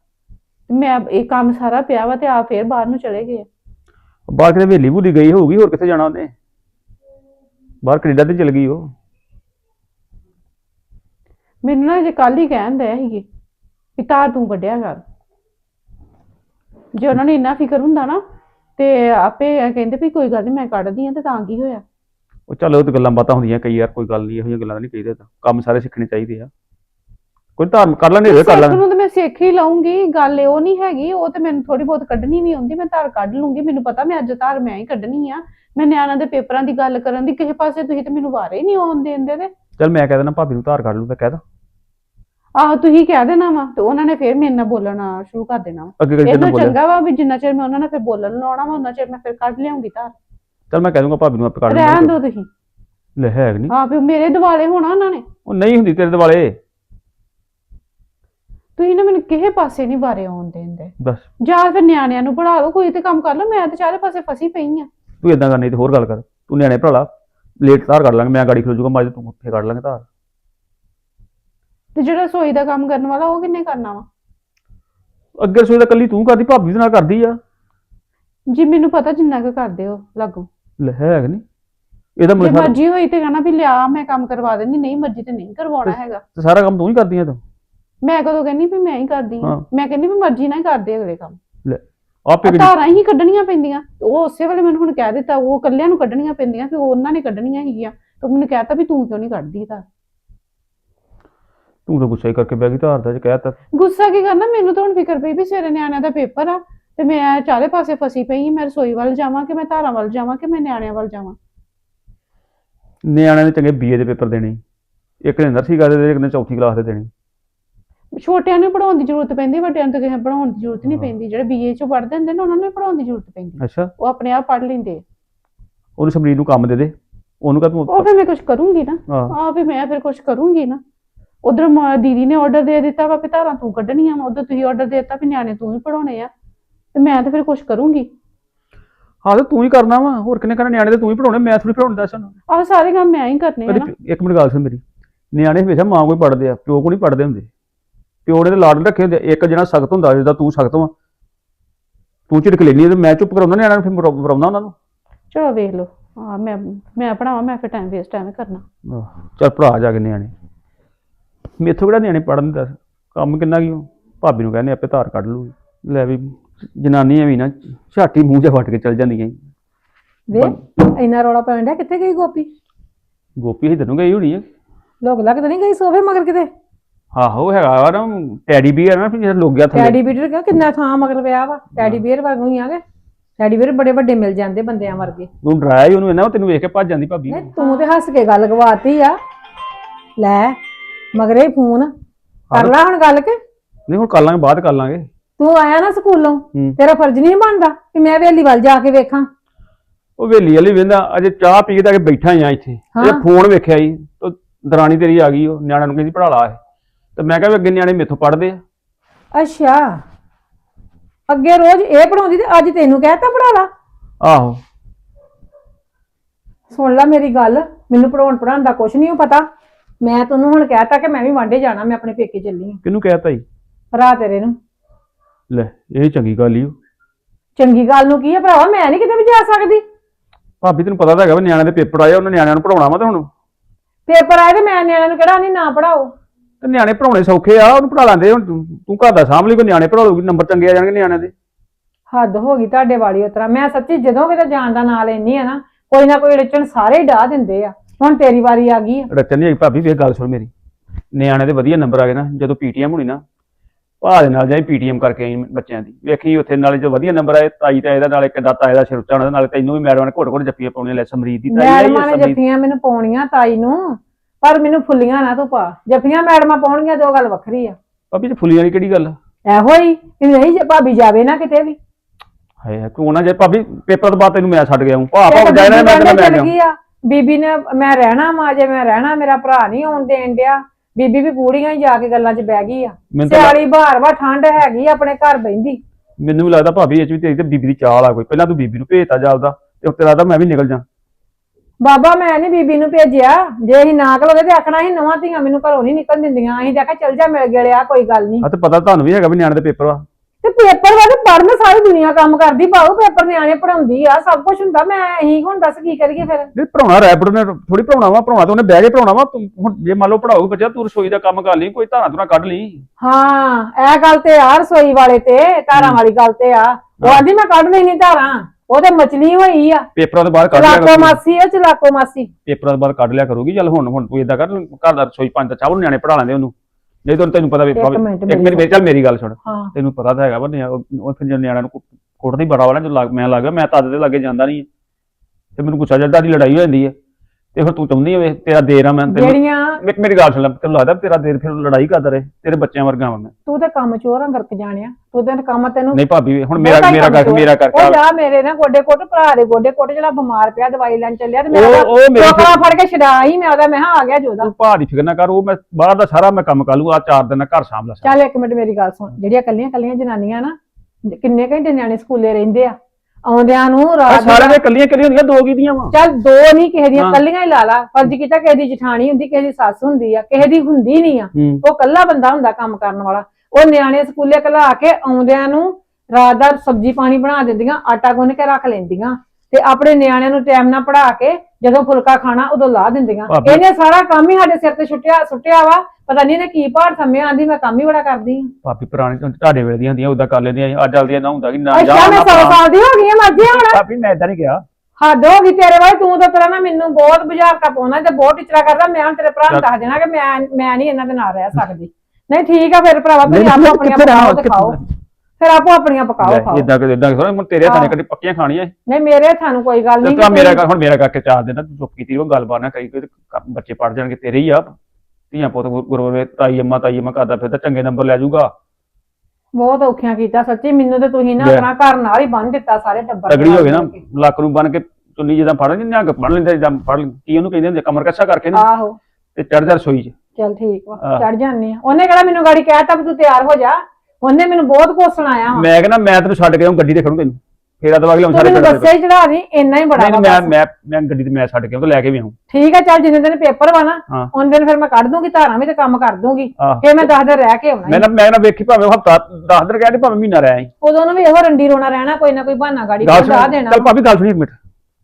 ਤੇ ਮੈਂ ਇਹ ਕੰਮ ਸਾਰਾ ਪਿਆ ਵਾ ਤੇ ਆ ਫੇਰ ਬਾਹਰ ਨੂੰ ਚਲੇ ਗਏ। ਬਾਹਰ ਕਿਤੇ ਹਵੇਲੀ ਭੁਲੀ ਗਈ ਹੋਊਗੀ ਹੋਰ ਕਿੱਥੇ ਜਾਣਾ ਉਹਨੇ? ਬਾਹਰ ਕੈਨੇਡਾ ਤੇ ਚਲ ਗਈ ਉਹ। ਮੈਨੂੰ ਨਾ ਜੇ ਕੱਲ ਹੀ ਕਹਿਣ ਦੇ ਸੀਗੇ ਵੀ ਤਾਰ ਤੂੰ ਕੱਢਿਆ ਕਰ। ਜੇ ਉਹਨਾਂ ਨੂੰ ਇੰਨਾ ਫਿਕਰ ਹੁੰਦਾ ਨਾ ਤੇ ਆਪੇ ਕਹਿੰਦੇ ਵੀ ਕੋਈ ਗੱਲ ਨਹੀਂ ਮੈਂ ਕੱਢਦੀ ਆ ਤੇ ਤਾਂ ਕੀ ਹੋਇਆ? ਉਹ ਚੱਲ ਉਹ ਤੇ ਗੱਲਾਂ ਬਾਤਾਂ ਹੁੰਦੀਆਂ ਕਈ ਯਾਰ ਕੋਈ ਗੱਲ ਨਹੀਂ ਇਹੋ ਜਿਹੀਆਂ ਗੱਲਾਂ ਨਹੀਂ ਕਹੀਦੇ ਤਾਂ। ਕੰਮ ਸਾਰੇ ਸਿੱਖਣੇ ਚਾਹੀਦੇ ਆ। ਕੋਈ ਧਾਰਮ ਕਰ ਲੈਣੇ ਹੋਏ ਕਰ ਸਿੱਖ ਲੈਣੇ ਨੂੰ ਤਾਂ ਮੈਂ ਸਿੱਖ ਹੀ ਲਊਂਗੀ ਗੱਲ ਇਹ ਉਹ ਨਹੀਂ ਹੈਗੀ ਉਹ ਤੇ ਮੈਨੂੰ ਥੋੜੀ ਬਹੁਤ ਕੱਢਣੀ ਨਹੀਂ ਆਉਂਦੀ ਮੈਂ ਧਾਰ ਕੱਢ ਲੂੰਗੀ ਮੈਨੂੰ ਪਤਾ ਮੈਂ ਅੱਜ ਧਾਰ ਮੈਂ ਹੀ ਕੱਢਣੀ ਆ। ਮੈਂ ਨਿਆਣਿਆਂ ਦੇ ਪੇਪਰਾਂ ਦੀ ਗੱਲ ਕਰਨ ਦੀ ਕਿਸੇ ਪਾਸੇ ਤੁਸੀਂ ਤੇ ਮੈਨੂੰ ਵਾਰੇ ਹੀ ਨਹੀਂ ਆਉਣ ਦੇਂਦੇ ਤੇ। ਚੱਲ ਮੈਂ ਕਹਿ ਦੇਣਾ ਭਾਬੀ ਨੂੰ ਧਾਰ ਕੱਢ ਲੂ ਮੈਂ ਕਹਿ ਦਾਂ। ਆਹ ਤੁਸੀਂ ਕਹਿ ਦੇਣਾ ਵਾ ਤੇ ਉਹਨਾਂ ਨੇ ਫੇਰ ਮੇਰੇ ਨਾਲ ਬੋਲਣਾ ਸ਼ੁਰੂ ਕਰ ਦੇਣਾ ਵਾ। ਅੱਗੇ ਕਿਹਨੇ ਇਹਨੂੰ ਬੋਲਿਆ? ਚੰਗਾ ਵਾ ਵੀ ਜਿੰਨਾ ਚਿਰ ਮੈਂ ਉਹਨਾਂ ਨਾਲ ਫਿਰ ਬੋਲਣ ਲਾਉਣਾ ਵਾ ਉਹਨਾਂ ਚਿਰ ਮੈਂ ਫਿਰ ਕੱਢ ਲਿਆਉਂਗੀ ਧਾਰ। ਚੱਲ ਮੈਂ ਕਹਿ ਦੂੰਗਾ ਭਾਬੀ ਨੂੰ ਆਪੇ ਕੱਢ ਰਹਿਣ ਦਿਓ ਤੁਸੀਂ। ਲੈ ਹੈ ਨਹੀਂ? ਹਾਂ ਵੀ ਮੇਰੇ ਦਿਵਾਲੇ ਹੋਣਾ ਉਹਨਾਂ ਨੇ। ਉਹ ਨਹੀਂ ਹੁੰਦੀ ਤੇਰੇ ਦੁਆਲੇ ਤੁਸੀਂ ਨਾ ਮੈਨੂੰ ਕਿਸੇ ਪਾਸੇ ਨਹੀਂ ਬਾਰੇ ਆਉਣ ਦਿੰਦੇ। ਬਸ। ਜਾਂ ਫਿਰ ਨਿਆਣਿਆਂ ਨੂੰ ਪੜ੍ਹਾ ਲਓ ਕੋਈ ਤੇ ਕੰਮ ਕਰ ਲਓ ਮੈਂ ਤੇ ਚਾਰੇ ਪਾਸੇ ਫਸੀ ਪਈ ਆ। ਤੂੰ ਇਦਾਂ ਕਰਨੀ ਤੇ ਹੋਰ ਗੱਲ ਕਰ। ਤੂੰ ਨਿਆਣੇ ਭਰਾ ਲਾ। ਲੇਟ ਧਾਰ ਕੱਢ ਲਾਂਗੇ ਮੈਂ ਗਾੜੀ ਖਲੋ ਜੂਗਾ ਮਾਜ ਤੂੰ ਫੇਰ ਕੱਢ ਲਾਂਗੇ ਧਾਰ। ਤੇ ਜਿਹੜਾ ਰਸੋਈ ਦਾ ਕੰਮ ਕਰਨ ਵਾਲਾ ਉਹ ਕਿੰਨੇ ਕਰਨਾ ਵਾ? ਅੱਗੇ ਰਸੋਈ ਦਾ ਕੱਲੀ ਤੂੰ ਕਰਦੀ ਭਾਬੀ ਦੇ ਨਾਲ ਕਰਦੀ ਆ। ਜੀ ਮੈਨੂੰ ਪਤਾ ਜਿੰਨਾ ਕੁ ਕਰਦੇ ਹੋ ਲੱਗੋ। ਲੈ ਹੈ ਨਹੀਂ? ਇਹਦਾ ਜੇ ਮਤਲਬ ਸਾਰਾ- ਮਰਜ਼ੀ ਹੋਈ ਤੇ ਕਹਣਾ ਵੀ ਲਿਆ ਮੈਂ ਕੰਮ ਕਰਵਾ ਦਿੰਦੀ ਨਹੀਂ ਮਰਜ਼ੀ ਤੇ ਨਹੀਂ ਕਰਵਾਉਣਾ ਹੈਗਾ। ਤੇ ਸਾਰਾ ਕੰਮ ਤੂੰ ਹੀ ਕਰਦੀ ਆ ਤੂੰ। ਮੈਂ ਕਦੋਂ ਕਹਿੰਨੀ ਵੀ ਮੈਂ ਹੀ ਕਰਦੀ ਹਾਂ ਹਾਂ। ਮੈਂ ਕਹਿੰਦੀ ਵੀ ਮਰਜ਼ੀ ਨਾਲ ਹੀ ਕਰਦੇ ਅਗਲੇ ਕੰਮ। ਲੈ ਆਪੇ ਆਹ ਕਿਹੜੀ- ਧਾਰਾਂ ਹੀ ਕੱਢਣੀਆਂ ਪੈਂਦੀਆਂ। ਉਹ ਉਸੇ ਵੇਲੇ ਮੈਨੂੰ ਹੁਣ ਕਹਿ ਦਿੱਤਾ ਉਹ ਇਕੱਲਿਆਂ ਨੂੰ ਕੱਢਣੀਆਂ ਪੈਂਦੀਆਂ ਵੀ ਉਹਨਾਂ ਨੇ ਕੱਢਣੀਆਂ ਹੈਗੀਆਂ ਤੇ ਮੈਨੂੰ ਕਹਿਤਾ ਵੀ ਤੂੰ ਕਿਉਂ ਨਹੀਂ ਕੱਢਦੀ ਧਾਰ? ਤੂੰ ਤਾਂ ਗੁੱਸਾ ਹੀ ਕਰਕੇ ਬਹਿ ਗਈ ਧਾਰ ਦਾ ਜੇ ਕਹਿਤਾ। ਗੁੱਸਾ ਕੀ ਕਰਨਾ? ਮੈਨੂੰ ਤਾਂ ਹੁਣ ਫਿਕਰ ਪਈ ਵੀ ਸਵੇਰੇ ਨਿਆਣਿਆਂ ਦਾ ਪੇਪਰ ਆ ਤੇ ਮੈਂ ਚਾਰੇ ਪਾਸੇ ਫਸੀ ਪਈ ਮੈਂ ਰਸੋਈ ਵੱਲ ਜਾਵਾਂ ਕਿ ਮੈਂ ਧਾਰਾਂ ਵੱਲ ਜਾਵਾਂ ਕਿ ਮੈਂ ਨਿਆਣਿਆਂ ਵੱਲ ਜਾਵਾਂ? ਨਿਆਣਿਆਂ ਨੇ ਚੰਗੇ ਬੀਏ ਦੇ ਪੇਪਰ ਦੇਣੇ। ਇੱਕ ਨੇ ਨਰਸਰੀ ਕਰਦੇ ਤੇ ਇੱਕ ਨੇ ਚੌਥੀ ਕਲਾਸ ਦੇ ਦੇਣੇ। ਛੋਟਿਆਂ ਨੂੰ ਪੜਾਉਣ ਦੀ ਜ਼ਰੂਰਤ ਪੈਂਦੀ ਵੱਡਿਆਂ ਨੂੰ ਤਾਂ ਕਿਸੇ ਪੜਾਉਣ ਦੀ ਜ਼ਰੂਰਤ ਨਹੀਂ ਪੈਂਦੀ। ਜਿਹੜੇ ਬੀਏ ਚੋਂ ਪੜ੍ਹਦੇ ਹੁੰਦੇ ਨੇ ਉਹਨਾਂ ਨੂੰ ਪੜਾਉਣ ਦੀ ਜ਼ਰੂਰਤ ਪੈਂਦੀ। ਅੱਛਾ। ਉਹ ਆਪਣੇ ਆਪ ਪੜ੍ਹ ਲੈਂਦੇ। ਉਹਨੂੰ ਸਮਰੀਨ ਨੂੰ ਕੰਮ ਦੇ ਦੇ। ਉਹਨੂੰ ਕਹ ਤੂੰ ਉਹ ਫਿਰ ਮੈਂ ਕੁਝ ਕਰੂੰਗੀ ਨਾ। ਹਾਂ। ਆ ਵੀ ਮੈਂ ਫਿਰ ਕੁਝ ਕਰੂੰਗੀ ਨਾ। ਉਧਰ ਦੀਦੀ ਨੇ ਆਰਡਰ ਦੇ ਦਿੱਤਾ ਵਾ ਵੀ ਧਾਰਾਂ ਤੂੰ ਕੱਢਣੀਆਂ ਵਾ ਉਧਰ ਤੁਸੀਂ ਆਰਡਰ ਦੇ ਦਿੱਤਾ ਵੀ ਨਿਆਣੇ ਤੂੰ ਹੀ ਪੜਾਉਣੇ ਆ ਤੇ ਮੈਂ ਤਾਂ ਫਿਰ ਕੁਝ ਕਰੂੰਗੀ। ਹਾਂ ਤੇ ਤੂੰ ਹੀ ਕਰਨਾ ਵਾ ਹੋਰ ਕਿੰਨੇ ਕਰਨਾ ਨਿਆਣੇ ਤੇ ਤੂੰ ਹੀ ਪੜਾਉਣੇ ਮੈਂ ਥੋੜੀ ਪੜਾਉਣ ਦੱਸ ਉਹਨੂੰ ਆਹ ਸਾਰੇ ਕੰਮ ਮੈਂ ਹੀ ਕਰਨੇ ਆ ਨਾ। ਇੱਕ ਮਿੰਟ ਗੱਲ ਸੁਣ ਮੇਰੀ। ਨਿਆਣੇ ਹਮੇਸ਼ਾ ਮਾਂ ਕੋਈ ਪੜਦੇ ਆ ਪਿਓ ਕੋ ਨਹੀਂ ਪੜਦੇ ਹੁੰਦੇ। ਪਿਓ ਨੇ ਤੇ ਲਾਡ ਰੱਖੇ ਹੁੰਦੇ। ਇੱਕ ਜਿਹੜਾ ਸਖਤ ਹੁੰਦਾ ਜਿਹਦਾ ਤੂੰ ਸਖਤ ਵਾ। ਤੂੰ ਝਿੜਕ ਲੈਣੀ ਤੇ ਮੈਂ ਚੁੱਪ ਕਰਾਉਂਦਾ ਨਿਆਣਿਆਂ ਨੂੰ ਫਿਰ ਮਰਾਉਂਦਾ ਉਹਨਾਂ ਨੂੰ। ਚਲੋ ਵੇਖ ਲਓ। ਆ ਮੈਂ ਮੈਂ ਪੜਾਵਾਂ ਮੈਂ ਫਿਰ ਟਾਈਮ ਵੇਸਟ ਐਵੇਂ ਕਰਨਾ। ਚੱਲ ਪੜਾ ਜਾ ਕੇ ਨਿਆਣੇ। ਮੇਥੋਂ ਕਿਹੜਾ ਨਿਆਣੇ ਪੜਨ ਦੱਸ ਕੰਮ ਕਿੰਨਾ ਕੀ ਉਹ ਭਾਬੀ ਨੂੰ ਕਹਿੰਦੇ ਆਪੇ ਧਾਰ ਕੱਢ ਲੂ ਲੈ ਵੀ ਜਨਾਨੀਆਂ ਵੀ ਨਾ ਝਾਟੀ ਮੂੰਹ 'ਚ ਫਟ ਕੇ ਚਲ ਜਾਂਦੀਆਂ ਈ। ਵੇ ਇੰਨਾ ਰੌਲਾ ਪੈਣ ਡਿਆ? ਕਿੱਥੇ ਗਈ ਗੋਪੀ? ਗੋਪੀ ਇਧਰ ਨੂੰ ਗਈ ਹੋਣੀ ਹੈ ਲੋਕ ਲੱਗ ਤਾਂ ਨਹੀਂ ਗਈ ਸੋਫੇ ਮਗਰ ਕਿਤੇ? ਆਹੋ ਹੈਗਾ ਵਾ ਨਾ ਟੈਡੀ ਬੀਅਰ ਨਾ ਫਿਰ ਜਿਹੜਾ ਲੋਕ ਗਿਆ ਥੱਲੇ। ਟੈਡੀ ਬੀਅਰ ਕਿਹਾ ਕਿੰਨਾ ਥਾਂ ਮਗਰ ਪਿਆ ਵਾ। ਟੈਡੀ ਬੀਅਰ ਵਾਂਗੂ ਹੀ ਆਗੇ ਟੈਡੀ ਬੀਅਰ ਬੜੇ ਵੱਡੇ ਮਿਲ ਜਾਂਦੇ ਬੰਦਿਆਂ ਵਰਗੇ। ਤੂੰ ਡਰਾਇਆ ਹੀ ਉਹਨੂੰ ਇਹਨਾਂ ਤੈਨੂੰ ਵੇਖ ਕੇ ਭੱਜ ਜਾਂਦੀ ਭਾਬੀ। ਨਹੀਂ ਤੂੰ ਤੇ ਹੱਸ ਕੇ ਗੱਲ ਗਵਾਤੀ ਆ। ਲੈ ਮਗਰੇ ਫੋਨ। ਕਰ ਲੈ ਹੁਣ ਗੱਲ ਕੇ? ਨਹੀਂ ਹੁਣ ਕਰ ਲਾਂਗੇ ਬਾਅਦ ਕਰ ਲਾਂਗੇ। ਤੂੰ ਆਇਆ ਨਾ ਸਕੂਲੋਂ ਹੂੰ। ਤੇਰਾ ਫਰਜ਼ ਨਹੀਂ ਬਣਦਾ ਕਿ ਮੈਂ ਵੇਲੀ ਵੱਲ ਜਾ ਕੇ ਵੇਖਾਂ। ਉਹ ਵੇਲੀ ਵਾਲੀ ਵੇਂਦਾ ਅਜੇ ਚਾਹ ਪੀ ਕੇ ਤਾਂ ਕੇ ਬੈਠਾ ਹੀ ਆ ਇੱਥੇ। ਹਾਂ। ਇਹ ਫੋਨ ਵੇਖਿਆ ਹੀ ਉਹ ਦਰਾਣੀ ਤੇਰੀ ਆ ਗਈ ਉਹ ਨਿਆਣਿਆਂ ਨੂੰ ਕਹਿੰਦੀ ਪੜਾ ਲਾ ਇਹ। ਤੇ ਮੈਂ ਕਿਹਾ ਵੀ ਅੱਗੇ ਨਿਆਣੇ ਮੇਥੋਂ ਪੜਦੇ ਆ। ਅੱਛਾ। ਅੱਗੇ ਰੋਜ਼ ਇਹ ਪੜਾਉਂਦੀ ਤੇ ਅੱਜ ਤੈਨੂੰ ਕਹਿਤਾ ਪੜਾ ਲਾ। ਆਹੋ। ਸੁਣ ਲੈ ਮੇਰੀ ਗੱਲ ਮੈਨੂੰ ਪੜਾਉਣ ਪੜਾਉਣ ਦਾ ਕੁਛ ਨਹੀਂ ਪਤਾ। ਮੈਂ ਤੈਨੂੰ ਹੁਣ ਕਹਿਤਾ ਕਿ ਮੈਂ ਵੀ ਵਾਂਡੇ ਜਾਣਾ ਮੈਂ ਆਪਣੇ ਪੇਕੇ ਚੱਲੀ ਹਾਂ ਕਿਹਨੂੰ ਕਹਿਤਾ ਹੀ ਭਰਾ ਤੇਰੇ ਨੂੰ। ਲੈ ਇਹ ਚੰਗੀ ਗੱਲ ਹੀ ਓ। ਚੰਗੀ ਗੱਲ ਨੂੰ ਕੀ ਹੈ ਭਰਾਵਾ ਮੈਂ ਨਹੀਂ ਕਿਤੇ ਵੀ ਜਾ ਸਕਦੀ। ਭਾਬੀ ਤੈਨੂੰ ਪਤਾ ਤਾਂ ਹੈਗਾ ਵੀ ਨਿਆਣਿਆਂ ਦੇ ਪੇਪਰ ਆਏ ਆ, ਉਹਨਾਂ ਨਿਆਣਿਆਂ ਨੂੰ ਪੜਾਉਣਾ ਵਾ ਤੇ ਹੁਣ। ਪੇਪਰ ਆਏ ਤੇ ਮੈਂ ਨਿਆਣਿਆਂ ਨੂੰ ਕਿਹੜਾ ਨਹੀਂ ਨਾ ਪੜਾਓ ਤੇ ਨਿਆਣੇ ਪੜਾਉਣੇ ਸੌਖੇ ਆ ਉਹਨੂੰ ਪੜਾ ਲਾਂਦੇ ਹੁਣ ਤੂੰ ਤੂੰ ਘਰ ਦਾ ਸਾਂਭ ਲਈ ਕੋਈ ਨਿਆਣੇ ਪੜਾ ਲੂਗੀ ਨੰਬਰ ਚੰਗੇ ਆ ਜਾਣਗੇ ਨਿਆਣਿਆਂ ਦੇ। ਹੱਦ ਹੋ ਗਈ ਤੁਹਾਡੇ ਵਾਲੀ ਉਤਰਾ ਮੈਂ ਸੱਚੀ ਜਦੋਂ ਕਿਤੇ ਜਾਣ ਦਾ ਨਾਂ ਲੈਣੀ ਆ ਨਾ ਕੋਈ ਨਾ ਕੋਈ ਅੜਚਣ ਸਾਰੇ ਹੀ ਡਾਹ ਦਿੰਦੇ ਆ। ਹੁਣ ਤੇਰੀ ਵਾਰੀ ਆ ਗਈ ਆ। ਰਚਨ ਨਹੀਂ ਹੈਗੀ ਭਾਬੀ ਵੇਖ ਗੱਲ ਸੁਣ ਮੇਰੀ। ਨਿਆਣੇ ਦੇ ਵਧੀਆ ਨੰਬਰ ਆ ਗਏ ਨਾ ਜਦੋਂ ਪੀਟੀਐਮ ਹੋਣੀ ਨਾ ਭਾਅ ਦੇ ਨਾਲ ਜਾਈ ਪੀਟੀਐਮ ਕਰਕੇ ਆਈ ਬੱਚਿਆਂ ਦੀ। ਵੇਖੀ ਉੱਥੇ ਨਾਲੇ ਜੋ ਵਧੀਆ ਨੰਬਰ ਆਏ ਤਾਈ ਤਾਂ ਇਹਦਾ ਨਾਲੇ ਕਿੱਦਾਂ ਤਾਏ ਦਾ ਸਿਰ ਉੱਚਾ ਹੋਣਾ ਨਾਲੇ ਤੈਨੂੰ ਵੀ ਮੈਡਮ ਨੇ ਘੋਟ ਘੋਟ ਜੱਫੀਆਂ ਪਾਉਣੀਆਂ ਲੈ ਸਮਰੀਤ ਦੀ ਤਾਈ ਆਈ ਮੈਡਮਾਂ ਨੇ ਸਮਰੀਤ। ਜੱਫੀਆਂ ਮੈਨੂੰ ਪਾਉਣੀਆਂ ਤਾਈ ਨੂੰ ਪਰ ਮੈਨੂੰ ਫੁੱਲੀਆਂ ਨਾ ਤੂੰ ਪਾ। ਜੱਫੀਆਂ ਮੈਡਮਾਂ ਪਾਉਣਗੀਆਂ ਤੇ ਉਹ ਗੱਲ ਵੱਖਰੀ ਆ। ਭਾਬੀ ਜੀ ਫੁੱਲੀ ਵਾਲੀ ਕਿਹੜੀ ਗੱਲ ਆ? ਇਹੋ ਹੀ ਕਿ ਨਹੀਂ ਜੇ ਭਾਬੀ ਜਾਵੇ ਨਾ ਕਿਤੇ ਵੀ। ਹਾਏ ਤੂੰ ਨਾ ਜੇ ਭਾਬੀ ਪੇਪਰ ਤੋਂ ਬਾਅਦ ਤੈਨੂੰ ਮੈਂ ਛੱਡ ਗਿਆ ਹੂੰ ਭਾਅ ਜਾਏ ਨਾ ਮੈਂ ਤੈਨੂੰ ਮੈਂ ਗਿਆ ਗਈ ਆ। ਬੀਬੀ ਨੇ ਮੈਂ ਰਹਿਣਾ ਵਾ ਜੇ ਮੈਂ ਰਹਿਣਾ ਮੇਰਾ ਭਰਾ ਨਹੀਂ ਆਉਣ ਦੇਣ ਡਿਆ। ਬੀਬੀ ਵੀ ਪੂੜੀਆਂ ਹੀ ਜਾ ਕੇ ਗੱਲਾਂ 'ਚ ਬਹਿ ਗਈ ਆ। ਮੈਨੂੰ ਤਾਂ ਸਿਆਲੀ ਬਾਹਰ ਵਾ ਠੰਡ ਹੈਗੀ ਆ, ਆਪਣੇ ਘਰ ਬੈੰਦੀ ਮੈਨੂੰ ਵੀ ਲੱਗਦਾ ਭਾਬੀ ਇਹ ਚ ਵੀ ਤੇਰੀ ਤੇ ਬੀਬੀ ਦੀ ਚਾਲ ਆ ਕੋਈ। ਪਹਿਲਾਂ ਤੂੰ ਬੀਬੀ ਨੂੰ ਭੇਜਤਾ ਜਾਪਦਾ ਤੇ ਉੱਤੇ ਲੱਗਦਾ ਮੈਂ ਵੀ ਨਿਕਲ ਜਾ। ਬਾਬਾ ਮੈਂ ਨਹੀਂ ਬੀਬੀ ਨੂੰ ਭੇਜਿਆ। ਜੇ ਅਸੀਂ ਨਾ ਕਲੋਗੇ ਤੇ ਆਖਣਾ ਸੀ ਨਵਾਂ ਧੀਆਂ ਮੈਨੂੰ ਘਰੋਂ ਨਹੀਂ ਨਿਕਲ ਦਿੰਦੀਆਂ। ਅਸੀਂ ਦੇਖਿਆ ਚੱਲ ਜਾ ਮਿਲ ਗਿਆ ਕੋਈ ਗੱਲ ਨਹੀਂ ਆ ਤੇ ਪਤਾ ਤੁਹਾਨੂੰ ਵੀ ਹੈਗਾ ਵੀ ਨਿਆਣੇ ਦੇ ਪੇਪਰ ਆ ਤੇ ਪੇਪਰ ਵਾ ਤੇ ਪੜਨ ਸਾਰੀ ਦੁਨੀਆ ਕੰਮ ਕਰਦੀ ਬਾਹੂ ਪੇਪਰ ਨਿਆਣੇ ਪੜਾਉਂਦੀ ਆ ਸਭ ਕੁਝ ਹੁੰਦਾ ਮੈਂ ਅਸੀਂ ਹੁਣ ਦੱਸ ਕੀ ਕਰੀਏ ਫਿਰ? ਨਹੀਂ ਪੜਾਉਣਾ ਰੈਪਿਡ ਨੇ ਥੋੜੀ ਪੜਾਉਣਾ ਵਾ ਪੜਾਉਣਾ ਤਾਂ ਉਹਨੇ ਬਹਿ ਕੇ ਪੜਾਉਣਾ ਵਾ ਤੂੰ ਹੁਣ ਜੇ ਮੰਨ ਲਓ ਪੜਾਓਗੇ ਬੱਚਾ ਤੂੰ ਰਸੋਈ ਦਾ ਕੰਮ ਕਰ ਲਈ ਕੋਈ ਧਾਰਾਂ ਧੁਰਾਂ ਕੱਢ ਲਈ। ਹਾਂ ਇਹ ਗੱਲ ਤੇ ਆ ਰਸੋਈ ਵਾਲੇ ਤੇ ਧਾਰਾਂ ਵਾਲੀ ਗੱਲ ਤੇ ਆ। ਉਹ ਆਂਦੀ ਮੈਂ ਕੱਢ ਲੈਣੀ ਧਾਰਾਂ ਉਹ ਤੇ ਮਚਲੀ ਹੋਈ ਆ। ਪੇਪਰਾਂ ਤੋਂ ਬਾਅਦ ਕੱਢ ਲਿਆ ਚਲਾਕੋ ਕਰੂਗੀ। ਮਾਸੀ ਆ ਚਲਾਕੋ ਮਾਸੀ। ਪੇਪਰਾਂ ਤੋਂ ਬਾਅਦ ਕੱਢ ਲਿਆ ਕਰੂਗੀ ਚੱਲ ਹੁਣ ਹੁਣ ਤੂੰ ਏਦਾਂ ਕਰ ਘਰ ਦਾ ਰਸੋਈ ਪੰਜ ਚਾਹ ਨਿਆਣੇ ਪੜਾ ਲੈਂਦੇ ਉਹਨੂੰ। ਨਹੀਂ ਤਾਂ ਤੈਨੂੰ ਪਤਾ ਵੀ ਇੱਕ ਮਿੰਟ ਇੱਕ ਮੇਰੀ ਚੱਲ ਮੇਰੀ ਗੱਲ ਸੁਣ। ਹਾਂ। ਤੈਨੂੰ ਪਤਾ ਤਾਂ ਹੈਗਾ ਵਾ ਨਿਆ- ਉਹ ਫਿਰ ਨਿਆਣਿਆਂ ਨੂੰ ਕੁੱਟਦੀ ਬੜਾ ਵਾਲਾ ਜੋ ਮੈਂ ਲੱਗ ਮੈਂ ਤਦ ਦੇ ਲਾਗੇ ਜਾਂਦਾ ਨਹੀਂ। ਤੇ ਮੈਨੂੰ ਗੁੱਸਾ ਚੜਦਾ ਦੀ ਲੜਾਈ ਹੋ ਜਾਂਦੀ ਹੈ ਤੇ ਫਿਰ ਤੂੰ ਚਾਹੁੰਦੀ ਹੈ ਤੇਰਾ ਦੇਰ ਆ ਮੈਂ ਤੈਨੂੰ ਜਿਹੜੀਆਂ ਇੱਕ ਮੇਰੀ ਗੱਲ ਸੁਣ ਲੈ ਤੈਨੂੰ ਲੱਗਦਾ ਤੇਰਾ ਦੇਰ ਫਿਰ ਲੜਾਈ ਕਰਦਾ ਰਹੇ ਤੇਰੇ ਬੱਚਿਆਂ ਵਰਗਾ ਵਾਂ ਮੈਂ ਤੂੰ ਤੇ ਕੰਮ ਚੋਰਾਂ ਗਰਕ ਜਾਣਿਆ ਤੂੰ ਤੇ ਕੰਮ ਤੈਨੂੰ ਨਹੀਂ ਭਾਬੀ ਹੁਣ ਮੇਰਾ ਮੇਰਾ ਕਰਕੇ। ਮੇਰਾ ਉਹ ਕਰਕੇ ਜਾ ਮੇਰੇ ਨਾ ਗੋਡੇ ਕੋਟ ਭਰਾ ਦੇ ਗੋਡੇ ਕੋਟ ਜਿਹੜਾ ਬਿਮਾਰ ਪਿਆ ਦਵਾਈ ਲੈਣ ਚੱਲਿਆ ਤੇ ਉਹ ਮੇਰਾ ਉਹ ਮੇਰੇ ਟੋਕਰਾ ਫੜ ਕੇ ਛਡਾ ਹੀ ਮੈਂ ਉਹਦਾ ਮੈਂ ਕਿਹਾ ਆ ਗਿਆ ਜੋਦਾ ਤੂੰ ਦੀ ਫਿਕਰ ਨਾ ਕਰ ਉਹ ਮੈਂ ਬਾਹਰ ਦਾ ਸਾਰਾ ਮੈਂ ਕੰਮ ਕਰ ਲੂ ਆ ਚਾਰ ਦਿਨ ਘਰ ਸਾਂਭ ਲਾ ਸਾਰਾ। ਚੱਲ ਇੱਕ ਮਿੰਟ ਮੇਰੀ ਗੱਲ ਸੁਣ ਜਿਹੜੀਆਂ ਕੱਲੀਆਂ ਕੱਲੀਆਂ ਜਨਾਨੀਆਂ ਨਾ ਕਿੰਨੇ ਘੰਟੇ ਨਿਆਣੇ ਸਕੂਲੇ ਰਹਿੰਦੇ ਆ ਆਉਂਦਿਆਂ ਨੂੰ ਆਹ ਰਾਤ ਸਾਰੇ ਦੇ ਕੱਲੀਆਂ ਕੱਲੀਆਂ ਹੁੰਦੀਆਂ ਦੋ ਕੀ ਦੀਆਂ ਵਾ? ਚੱਲ ਦੋ ਨਹੀਂ ਕਿਸੇ ਦੀਆਂ ਹਾਂ। ਕੱਲੀਆਂ ਹੀ ਲਾ ਲਾ। ਫਰਜ਼ ਕੀਤਾ ਕਿਸੇ ਦੀ ਜਠਾਣੀ ਹੁੰਦੀ ਕਿਸੇ ਦੀ ਸੱਸ ਹੁੰਦੀ ਆ ਕਿਸੇ ਦੀ ਹੁੰਦੀ ਨਹੀਂ ਆ। ਹੂੰ। ਉਹ ਕੱਲਾ ਬੰਦਾ ਹੁੰਦਾ ਕੰਮ ਕਰਨ ਵਾਲਾ। ਉਹ ਨਿਆਣੇ ਸਕੂਲੇ ਘਲਾ ਕੇ ਆਉਂਦਿਆਂ ਨੂੰ ਰਾਤ ਦਾ ਸਬਜ਼ੀ ਪਾਣੀ ਬਣਾ ਦਿੰਦੀਆਂ ਆਟਾ ਗੁੰਨ ਕੇ ਰੱਖ ਲੈਂਦੀਆਂ। ਤੇ ਆਪਣੇ ਨਿਆਣਿਆਂ ਨੂੰ ਟਾਈਮ ਨਾਲ ਪੜਾ ਕੇ ਜਦੋਂ ਫੁਲਕਾ ਖਾਣਾ ਉਦੋਂ ਲਾ ਦਿੰਦੀਆਂ। ਭਾਬੀ- ਇਹਨੇ ਸਾਰਾ ਕੰਮ ਹੀ ਸਾਡੇ ਸਿਰ ਤੇ ਛੁੱਟਿਆ ਸੁੱਟਿਆ ਵਾ। ਪਤਾ ਨਹੀਂ ਇਹਨੇ ਕੀ ਭਾਰ ਸੰਮਿਆ ਆਂਦੀ ਮੈਂ ਕੰਮ ਹੀ ਬੜਾ ਕਰਦੀ ਹਾਂ। ਭਾਬੀ ਪੁਰਾਣੇ ਤੁਹਾਡੇ ਵੇਲੇ ਦੀਆਂ ਹੁੰਦੀਆਂ ਉਦਾਂ ਕਰ ਲੈਂਦੀਆਂ ਸੀ, ਅੱਜ ਵਾਲੀਆਂ ਨਾ ਹੁੰਦਾ ਕਿ ਨਾ ਜਾ ਅੱਛਾ ਮੈਂ ਨਾ 100 ਪਾ। ਸਾਲ ਦੀ ਹੋ ਗਈ ਹਾਂ ਮਰਜ਼ੀ ਹੁਣ। ਭਾਬੀ ਮੈਂ ਇਦਾਂ ਨਹੀਂ ਕਿਹਾ। ਹੱਦ ਹੋ ਗਈ ਤੇਰੇ ਵਾਲੀ ਤੂੰ ਤਾਂ ਤੇਰਾ ਨਾ ਮੈਨੂੰ ਬਹੁਤ ਬੁਝਾਰਤਾ ਪਾਉਣਾ ਤੇ ਬਹੁਤ ਟਿਚਰਾ ਕਰਦਾ ਮੈਂ ਹੁਣ ਤੇਰੇ ਭਰਾ ਨੂੰ। ਦੱਸ ਦੇਣਾ ਕਿ ਮੈਂ ਮੈਂ ਨਹੀਂ ਇਹਨਾਂ ਦੇ ਨਾਲ ਰਹਿ ਸਕਦੀ। ਨਹੀਂ ਠੀਕ ਆ ਫਿਰ ਭਰਾਵਾ ਤੁਸੀਂ ਆਪੋ ਆਪਣੀਆਂ ਤੇ ਖਾਓ ਕਿੱਥੇ? ਫਿਰ ਆਪੋ ਆਪਣੀਆਂ ਪਕਾਓ ਖਾਓ ਇਦਾਂ ਕਿ ਇਦਾਂ ਕਿ ਹੁਣ ਤੇਰੇ ਹੱਥਾਂ ਨੇ। ਕਦੀ ਪੱਕੀਆਂ ਖਾਣੀਆਂ ਨਹੀਂ ਮੇਰੇ ਹੱਥਾਂ ਨੂੰ ਕੋਈ ਗੱਲ ਤੇ ਨਹੀਂ ਤੂੰ ਮੇਰਾ ਕਰ ਹੁਣ ਮੇਰਾ ਕਰਕੇ ਚਾਰ ਦਿਨ ਤੂੰ ਚੁੱਪ ਕੀਤੀ ਉਹ ਗੱਲਬਾਤ ਨਾ ਕਰੀ ਕੋਈ ਤੇ ਕ- ਬੱਚੇ ਪੜ ਜਾਣਗੇ ਤੇਰੇ ਹੀ ਆ ਧੀਆਂ ਪੁੱਤ ਗੁਰ- ਗੁਰੂਵੇ ਤਾਈ ਅੰਮਾ ਤਾਈ ਅੰਮਾ ਕਰਦਾ ਫਿਰ ਤਾਂ ਚੰਗੇ ਨੰਬਰ ਲੈ ਜਾਊਗਾ ਬਹੁਤ ਔਖੀਆਂ ਕੀਤਾ ਸੱਚੀ ਮੈਨੂੰ ਤੇ ਤੁਸੀਂ ਨਾ ਲੈ। ਆਪਣਾ ਘਰ ਨਾਲ ਹੀ ਬੰਨ ਦਿੱਤਾ ਸਾਰੇ ਟੱਬਰ ਤਗੜੀ ਹੋ ਗਈ ਨਾ। ਲੱਕ ਨੂੰ ਬਨ ਕੇ ਚੁੰਨੀ ਜਿੱਦਾਂ ਫੜ ਲੈਂਦੇ ਨਿਹੰਗ ਫੜ ਲੈਂਦੇ ਜਿੱਦਾਂ ਫੜ ਲੈਂਦੇ, ਕੀ ਉਹਨੂੰ ਕਹਿੰਦੇ ਹੁੰਦੇ ਕਮਰ ਕੱਛਾ ਕਰਕੇ ਨਾ ਆਹੋ ਤੇ ਚੜ ਜਾ ਰਸੋਈ 'ਚ ਚਲ ਠੀਕ ਵਾ ਆਹ। ਚੜ ਜਾਨੀ ਆ ਉਹਨੇ ਕਿਹੜਾ ਮੈਨੂੰ ਗਾੜੀ ਕਹਿਤਾ ਵੀ ਤੂੰ ਤਿਆਰ ਹੋ ਜਾ ਉਹਨੇ ਮੈਨੂੰ ਬਹੁਤ ਕੁਝ ਸੁਣਾਇਆ ਵਾ। ਮੈਂ ਕਹਿੰਦਾ ਮੈਂ ਤੈਨੂੰ ਛੱਡ ਕੇ ਆਉਂ ਗੱਡੀ ਤੇ ਖੜੂ ਤੈਨੂੰ। ਫੇਰ ਦਵਾ ਕੇ ਲਿਆਉਂ ਤੂੰ ਸਾਰੇ ਮੈਨੂੰ ਹੀ ਚੜਾ ਦੀ ਇੰਨਾ ਹੀ ਬੜਾ ਨਹੀਂ ਵਾ ਨਹੀਂ, ਮੈਂ ਬਸ। ਮੈਂ ਮੈਂ ਗੱਡੀ ਤੇ ਮੈਂ ਛੱਡ ਕੇ ਆਉਂ ਤੇ ਲੈ ਕੇ ਵੀ ਆਉਂ ਠੀਕ ਆ ਚੱਲ ਜਿੰਨੇ ਦਿਨ ਪੇਪਰ ਵਾ ਨਾ ਹਾਂ। ਉਹਨ ਦਿਨ ਫਿਰ ਮੈਂ ਕੱਢ ਦੂੰਗੀ ਧਾਰਾਂ ਵੀ ਤੇ ਕੰਮ ਕਰ ਦੂੰਗੀ। ਆਹ। ਫਿਰ ਮੈਂ 10 ਦਿਨ ਰਹਿ ਕੇ ਆਉਣਾ ਮੈਂ ਨਾ ਮੈਂ ਨਾ ਵੇਖੀ ਭਾਵੇਂ ਹਫਤਾ 10 ਦਿਨ ਕਹਿੰਦੇ ਭਾਵੇਂ ਮਹੀਨਾ ਰਹਿ ਆਈ। ਉਦੋਂ ਨੂੰ ਵੀ ਇਹੋ ਰੰਡੀ ਰੋਣਾ ਰਹਿਣਾ ਕੋਈ ਨਾ ਕੋਈ ਬਹਾਨਾ ਗਾੜੀ ਗੱਲ ਸੁਣ ਦੇਣਾ। ਚੱਲ ਭਾਬੀ ਗੱਲ ਸੁਣੀ ਇੱਕ ਮਿੰਟ।